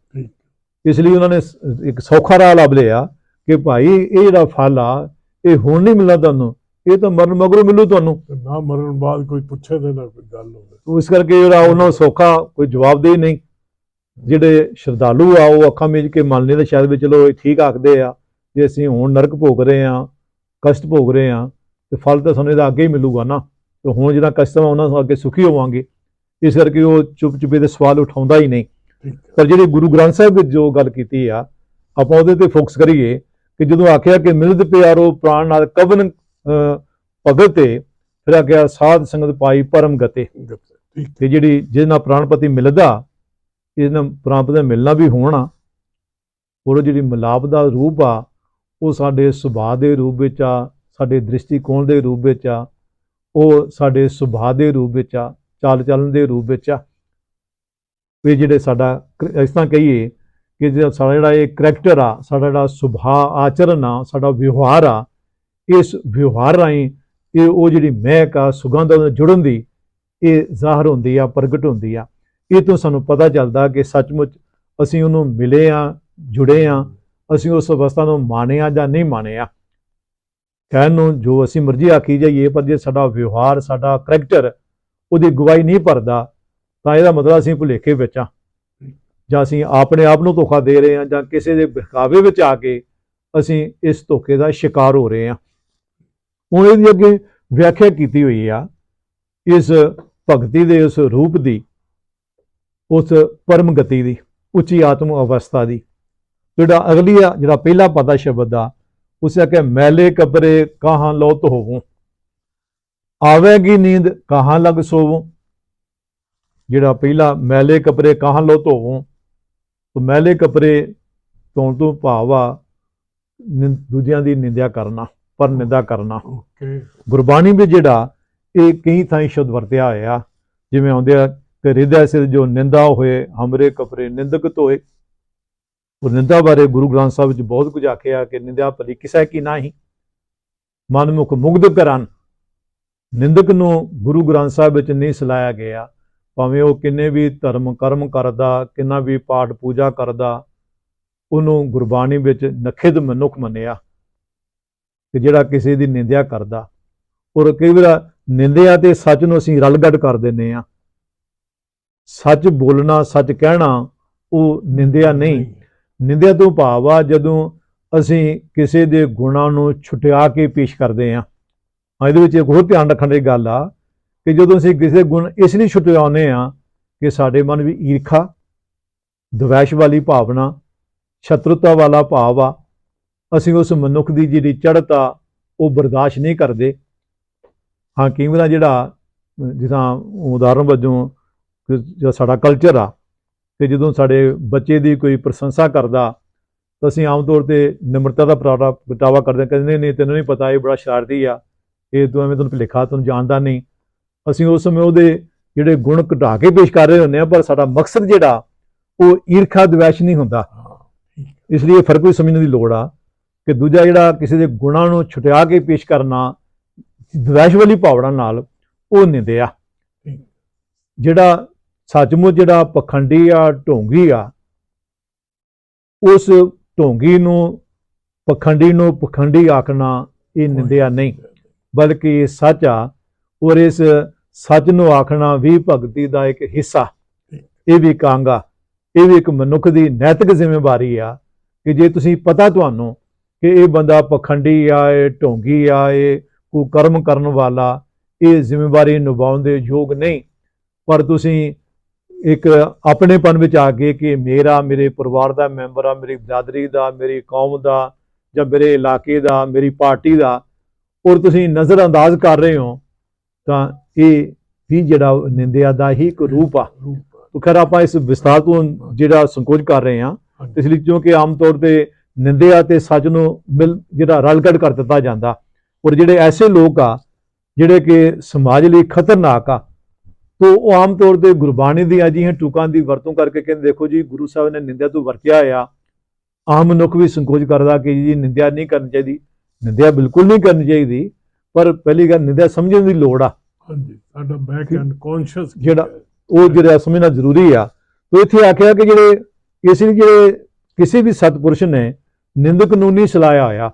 ਇਸ ਲਈ ਉਹਨਾਂ ਨੇ ਇੱਕ ਸੌਖਾ ਰਾਹ ਲੱਭ ਲਿਆ ਕਿ ਭਾਈ ਇਹ ਜਿਹੜਾ ਫਲ ਆ ਇਹ ਹੁਣ ਨਹੀਂ ਮਿਲਣਾ ਤੁਹਾਨੂੰ। ਇਹ ਤਾਂ ਮਰਨ ਮਗਰੋਂ ਮਿਲੂ ਤੁਹਾਨੂੰ। ਤੇ ਨਾ ਮਰਨ ਬਾਅਦ ਕੋਈ ਪੁੱਛੇ ਤੇ ਨਾ ਕੋਈ ਗੱਲ ਹੋਵੇ। ਤੋ ਇਸ ਕਰਕੇ ਜਿਹੜਾ ਉਹਨਾਂ ਨੂੰ ਸੌਖਾ ਕੋਈ ਜਵਾਬ ਦੇ ਨਹੀਂ। ਜਿਹੜੇ ਸ਼ਰਧਾਲੂ ਆ ਉਹ ਅੱਖਾਂ ਮੀਚ ਕੇ ਮੰਨ ਲੈਂਦੇ ਸ਼ਾਇਦ ਵੀ ਚਲੋ ਇਹ ਠੀਕ ਆਖਦੇ ਆ ਜੇ ਅਸੀਂ ਹੁਣ ਨਰਕ ਭੋਗ ਰਹੇ ਆ ਕਸ਼ਟ ਭੋਗ ਰਹੇ ਆ ਤੇ ਫਲ ਤਾਂ ਸਾਨੂੰ ਇਹਦਾ ਅੱਗੇ ਹੀ ਮਿਲੂਗਾ ਨਾ। ਤੇ ਹੁਣ ਜਿਹੜਾ ਕਸ਼ਟ ਆ ਉਹਨਾਂ ਨੂੰ ਅੱਗੇ ਸੁਖੀ ਹੋਵਾਂਗੇ ਇਸ ਕਰਕੇ ਉਹ ਚੁੱਪ ਚੁਪੇ ਦੇ ਸਵਾਲ ਉਠਾਉਂਦਾ ਹੀ ਨਹੀਂ। ਪਰ ਜਿਹੜੀ ਗੁਰੂ ਗ੍ਰੰਥ ਸਾਹਿਬ ਵਿੱਚ ਜੋ ਗੱਲ ਕੀਤੀ ਆ ਆਪਾਂ ਉਹਦੇ ਤੇ ਫੋਕਸ ਕਰੀਏ ਕਿ ਜਦੋਂ ਆਖਿਆ ਕਿ ਮਿਲਦ ਪਿਆਰੋ ਪ੍ਰਾਣ ਨਾਲ ਕਵਨ ਭਗਤ ਤੇ ਫਿਰ ਆਖਿਆ ਸਾਧ ਸੰਗਤ ਪਾਈ ਪਰਮ ਗਤੇ। ਤੇ ਜਿਹੜੀ ਜਿਹਦੇ ਨਾਲ ਪ੍ਰਾਣਪਤੀ ਮਿਲਦਾ ਇਹਦੇ ਨਾਲ ਪ੍ਰਾਣਪਤੀ ਮਿਲਣਾ ਵੀ ਹੋਣਾ ਉਹ ਜਿਹੜੀ ਮਿਲਾਪ ਦਾ ਰੂਪ ਆ ਉਹ ਸਾਡੇ ਸੁਭਾਅ ਦੇ ਰੂਪ ਵਿੱਚ ਆ ਸਾਡੇ ਦ੍ਰਿਸ਼ਟੀਕੋਣ ਦੇ ਰੂਪ ਵਿੱਚ ਆ ਉਹ ਸਾਡੇ ਸੁਭਾਅ ਦੇ ਰੂਪ ਵਿੱਚ ਆ ਚਾਲ ਚੱਲਣ ਦੇ ਰੂਪ ਵਿੱਚ ਆ। ਵੀ ਜਿਹੜੇ ਸਾਡਾ ਇਸ ਤਰ੍ਹਾਂ ਕਹੀਏ ਕਿ ਜਿਹੜਾ ਸਾਡਾ ਜਿਹੜਾ ਇਹ ਕਰੈਕਟਰ ਆ ਸਾਡਾ ਜਿਹੜਾ ਸੁਭਾਅ ਆਚਰਣ ਆ ਸਾਡਾ ਵਿਵਹਾਰ ਆ ਇਸ ਵਿਵਹਾਰ ਰਾਹੀਂ ਇਹ ਉਹ ਜਿਹੜੀ ਮਹਿਕ ਆ, ਸੁਗੰਧ ਨਾਲ ਜੁੜਨ ਦੀ, ਇਹ ਜ਼ਾਹਰ ਹੁੰਦੀ ਆ, ਪ੍ਰਗਟ ਹੁੰਦੀ ਆ। ਇਹ ਤੋਂ ਸਾਨੂੰ ਪਤਾ ਚੱਲਦਾ ਕਿ ਸੱਚਮੁੱਚ ਅਸੀਂ ਉਹਨੂੰ ਮਿਲੇ ਆ, ਜੁੜੇ ਆ, ਅਸੀਂ ਉਸ ਅਵਸਥਾ ਨੂੰ ਮਾਣਿਆ ਜਾਂ ਨਹੀਂ ਮਾਣਿਆ ਕਹਿਣ ਨੂੰ ਜੋ ਅਸੀਂ ਮਰਜ਼ੀ ਆਖੀ ਜਾਈਏ, ਪਰ ਜੇ ਸਾਡਾ ਵਿਵਹਾਰ, ਸਾਡਾ ਕਰੈਕਟਰ ਉਹਦੀ ਗਵਾਹੀ ਨਹੀਂ ਭਰਦਾ, ਤਾਂ ਇਹਦਾ ਮਤਲਬ ਅਸੀਂ ਭੁਲੇਖੇ ਵਿੱਚ ਆ। ਜਾਂ ਅਸੀਂ ਆਪਣੇ ਆਪ ਨੂੰ ਧੋਖਾ ਦੇ ਰਹੇ ਹਾਂ ਜਾਂ ਕਿਸੇ ਦੇ ਬਹਿਕਾਵੇ ਵਿੱਚ ਆ ਕੇ ਅਸੀਂ ਇਸ ਧੋਖੇ ਦਾ ਸ਼ਿਕਾਰ ਹੋ ਰਹੇ ਹਾਂ ਹੁਣ ਇਹਦੀ ਅੱਗੇ ਵਿਆਖਿਆ ਕੀਤੀ ਹੋਈ ਆ, ਇਸ ਭਗਤੀ ਦੇ ਉਸ ਰੂਪ ਦੀ, ਉਸ ਪਰਮ ਗਤੀ ਦੀ, ਉੱਚੀ ਆਤਮ ਅਵਸਥਾ ਦੀ। ਜਿਹੜਾ ਅਗਲੀ ਆ, ਜਿਹੜਾ ਪਹਿਲਾ ਪਤਾ ਸ਼ਬਦ ਆ, ਉਸੇ ਕਿ ਮੈਲੇ ਕਬਰੇ ਕਹਾਂ ਲੋਤ ਹੋਵੋ। ਆਵੇਗੀ ਨੀਂਦ, ਕਹਾਂ ਲਗ ਸੋਵੋ। ਜਿਹੜਾ ਪਹਿਲਾ ਮੈਲੇ ਕਪੜੇ ਕਹਾਂ ਲੋਤ ਧੋਵੋ ਤੋ ਮੈਲੇ ਕਪੜੇ ਤੋਂ ਤੋਂ ਭਾਵ ਆ, ਨਿੰ- ਦੂਜਿਆਂ ਦੀ ਨਿੰਦਿਆ ਕਰਨਾ। ਪਰ ਨਿੰਦਾ ਕਰਨਾ। ਓਕੇ ਗੁਰਬਾਣੀ ਵਿੱਚ ਜਿਹੜਾ ਇਹ ਕਈ ਥਾਈਂ ਸ਼ਬਦ ਵਰਤਿਆ ਹੋਇਆ ਜਿਵੇਂ ਆਉਂਦੇ ਆ ਕਿ ਹਿਰਦੈ ਸਿਰ ਜੋ ਨਿੰਦਾ ਹੋਏ ਹਮਰੇ ਕਪਰੇ ਨਿੰਦਕ ਧੋਏ। ਉਹ ਨਿੰਦਾ ਬਾਰੇ ਗੁਰੂ ਗ੍ਰੰਥ ਸਾਹਿਬ ਵਿੱਚ ਬਹੁਤ ਕੁਝ ਆਖਿਆ ਕਿ ਨਿੰਦਿਆ ਭਲੀ ਕਿਸੈ ਕੀ ਨਹੀਂ? ਮਨਮੁਖ ਮੁਗਧ ਕਰਨ ਨਿੰਦਕ ਨੂੰ ਗੁਰੂ ਗ੍ਰੰਥ ਸਾਹਿਬ ਵਿੱਚ ਨਹੀਂ ਸਲਾਇਆ ਗਿਆ। ਭਾਵੇਂ ਉਹ ਕਿੰਨੇ ਵੀ ਧਰਮ ਕਰਮ ਕਰਦਾ ਕਿੰਨਾ ਵੀ ਪਾਠ ਪੂਜਾ ਕਰਦਾ ਉਹਨੂੰ ਗੁਰਬਾਣੀ ਵਿੱਚ ਨਖਿਦ ਮਨੁੱਖ ਮੰਨਿਆ। ਕਿ ਜਿਹੜਾ ਕਿਸੇ ਦੀ ਨਿੰਦਿਆ ਕਰਦਾ ਔਰ ਕਈ ਵਾਰ ਨਿੰਦਿਆ ਤੇ ਸੱਚ ਨੂੰ ਅਸੀਂ ਰਲਗੱਡ ਕਰ ਦਿੰਨੇ ਆ ਸੱਚ ਬੋਲਣਾ ਸੱਚ ਕਹਿਣਾ ਉਹ ਨਿੰਦਿਆ ਨਹੀਂ। ਨਿੰਦਿਆ ਤੋਂ ਭਾਵ ਆ ਜਦੋਂ ਅਸੀਂ ਕਿਸੇ ਦੇ ਗੁਣਾਂ ਨੂੰ ਛੁਟਿਆ ਕੇ ਪੇਸ਼ ਕਰਦੇ ਆ ਇਹਦੇ ਵਿੱਚ ਇੱਕ ਹੋਰ ਧਿਆਨ ਰੱਖਣ ਦੀ ਗੱਲ ਆ ਕਿ ਜਦੋਂ ਅਸੀਂ ਕਿਸੇ ਗੁਣ ਇਸ ਲਈ ਛੁਟਿਆਉਂਦੇ ਆ ਕਿ ਸਾਡੇ ਮਨ ਵਿੱਚ ਈਰਖਾ ਦਵੈਸ਼ ਵਾਲੀ ਭਾਵਨਾ ਸ਼ਤਰੁਤਾ ਵਾਲਾ ਭਾਵ ਆ ਅਸੀਂ ਉਸ ਮਨੁੱਖ ਦੀ ਜਿਹੜੀ ਚੜ੍ਹਤਾ ਉਹ ਬਰਦਾਸ਼ਤ ਨਹੀਂ ਕਰਦੇ। ਹਾਂ ਕਈ ਵਾਰ ਜਿਹੜਾ ਜਿੱਦਾਂ ਉਦਾਹਰਨ ਵਜੋਂ ਕਿ ਜੋ ਸਾਡਾ ਕਲਚਰ ਆ ਕਿ ਜਦੋਂ ਸਾਡੇ ਬੱਚੇ ਦੀ ਕੋਈ ਪ੍ਰਸ਼ੰਸਾ ਕਰਦਾ ਤਾਂ ਅਸੀਂ ਆਮ ਤੌਰ ਤੇ ਨਿਮਰਤਾ ਦਾ ਪ੍ਰਗਟਾ- ਪ੍ਰਗਟਾਵਾ ਕਰਦੇ ਕਹਿੰਦੇ ਨਹੀਂ ਤੈਨੂੰ ਨਹੀਂ ਪਤਾ ਇਹ ਬੜਾ ਸ਼ਰਾਰਤੀ ਆ। ਇਹ ਤੂੰ ਐਵੇਂ ਤੈਨੂੰ ਭੁਲੇਖਾ ਤੈਨੂੰ ਜਾਣਦਾ ਨਹੀਂ। ਅਸੀਂ ਉਸ ਸਮੇਂ ਉਹਦੇ ਜਿਹੜੇ ਗੁਣ ਘਟਾ ਕੇ ਪੇਸ਼ ਕਰ ਰਹੇ ਹੁੰਦੇ ਆ ਪਰ ਸਾਡਾ ਮਕਸਦ ਜਿਹੜਾ ਉਹ ਈਰਖਾ ਦਵੈਸ਼ ਨਹੀਂ ਹੁੰਦਾ। ਇਸ ਲਈ ਇਹ ਫ਼ਰਕ ਵੀ ਸਮਝਣ ਦੀ ਲੋੜ ਆ। ਕਿ ਦੂਜਾ ਜਿਹੜਾ ਕਿਸੇ ਦੇ ਗੁਣਾਂ ਨੂੰ ਛੁਟਿਆ ਕੇ ਪੇਸ਼ ਕਰਨਾ ਦਵੈਸ਼ ਵਾਲੀ ਭਾਵਨਾ ਨਾਲ ਉਹ ਨਿੰਦਿਆ। ਜਿਹੜਾ ਸੱਚਮੁੱਚ ਜਿਹੜਾ ਪਖੰਡੀ ਆ ਢੋਂਗੀ ਆ ਉਸ ਢੋਂਗੀ ਨੂੰ ਪਖੰਡੀ ਨੂੰ ਪਖੰਡੀ ਆਖਣਾ ਇਹ ਨਿੰਦਿਆ ਨਹੀਂ। ਬਲਕਿ ਇਹ ਸੱਚ ਆ ਔਰ ਇਸ ਸੱਚ ਨੂੰ ਆਖਣਾ ਵੀ ਭਗਤੀ ਦਾ ਇੱਕ ਹਿੱਸਾ। ਇਹ ਵੀ ਕਾਂਗਾ ਇਹ ਵੀ ਇੱਕ ਮਨੁੱਖ ਦੀ ਨੈਤਿਕ ਜ਼ਿੰਮੇਵਾਰੀ ਆ ਕਿ ਜੇ ਤੁਸੀਂ ਪਤਾ ਤੁਹਾਨੂੰ ਕਿ ਇਹ ਬੰਦਾ ਪਖੰਡੀ ਆ ਇਹ ਢੋਂਗੀ ਆ ਇਹ ਕੁਕਰਮ ਕਰਨ ਵਾਲਾ ਇਹ ਜ਼ਿੰਮੇਵਾਰੀ ਨਿਭਾਉਣ ਦੇ ਯੋਗ ਨਹੀਂ। ਪਰ ਤੁਸੀਂ ਇੱਕ ਆਪਣੇਪਨ ਵਿੱਚ ਆ ਕੇ ਕਿ ਮੇਰਾ ਮੇਰੇ ਪਰਿਵਾਰ ਦਾ ਮੈਂਬਰ ਆ ਮੇਰੀ ਬਰਾਦਰੀ ਦਾ ਮੇਰੀ ਕੌਮ ਦਾ ਜਾਂ ਮੇਰੇ ਇਲਾਕੇ ਦਾ ਮੇਰੀ ਪਾਰਟੀ ਦਾ ਔਰ ਤੁਸੀਂ ਨਜ਼ਰ ਅੰਦਾਜ਼ ਕਰ ਰਹੇ ਹੋ ਤਾਂ ਇਹ ਵੀ ਜਿਹੜਾ ਨਿੰਦਿਆ ਦਾ ਹੀ ਇੱਕ ਰੂਪ ਆ। ਤੋ ਖੈਰ ਆਪਾਂ ਇਸ ਵਿਸਤਾਰ ਤੋਂ ਜਿਹੜਾ ਸੰਕੋਚ ਕਰ ਰਹੇ ਹਾਂ। ਇਸ ਲਈ ਕਿਉਂਕਿ ਆਮ ਤੌਰ ਤੇ ਨਿੰਦਿਆ ਤੇ ਸੱਚ ਨੂੰ ਮਿਲ ਜਿਹੜਾ ਰਲਗੜ ਕਰ ਦਿੱਤਾ ਜਾਂਦਾ। ਔਰ ਜਿਹੜੇ ਐਸੇ ਲੋਕ ਆ ਜਿਹੜੇ ਕਿ ਸਮਾਜ ਲਈ ਖਤਰਨਾਕ ਆ ਤੋ ਉਹ ਆਮ ਤੌਰ ਤੇ ਗੁਰਬਾਣੀ ਦੀਆਂ ਅਜਿਹੀਆਂ ਟੁਕਾਂ ਦੀ ਵਰਤੋਂ ਕਰਕੇ ਕਹਿੰਦੇ ਦੇਖੋ ਜੀ ਗੁਰੂ ਸਾਹਿਬ ਨੇ ਨਿੰਦਿਆ ਤੋਂ ਵਰਤਿਆ ਆ ਆਮ ਮਨੁੱਖ ਵੀ ਸੰਕੋਚ ਕਰਦਾ ਕਿ ਜੀ ਨਿੰਦਿਆ ਨਹੀਂ ਕਰਨੀ ਚਾਹੀਦੀ। ਨਿੰਦਿਆ ਬਿਲਕੁਲ ਨਹੀਂ ਕਰਨੀ ਚਾਹੀਦੀ ਪਰ ਪਹਿਲੀ ਗੱਲ ਨਿੰਦਿਆ ਸਮਝਣ ਦੀ ਲੋੜ ਆ। ਹਾਂਜੀ ਸਾਡਾ ਬੈਕ ਐਂਡ ਕੌਨਸ਼ੀਅਸ ਜਿਹੜਾ- ਉਹ ਜਿਹੜਾ ਸਮਝਣਾ ਜ਼ਰੂਰੀ ਆ। ਤੋ ਇੱਥੇ ਆਖਿਆ ਕਿ ਜਿਹੜੇ ਇਸ ਜਿਹੜੇ ਕਿਸੇ ਵੀ ਸਤਪੁਰਸ਼ ਨੇ ਨਿੰਦਕ ਨੂੰ ਨਹੀਂ ਸਲਾਇਆ ਹੋਇਆ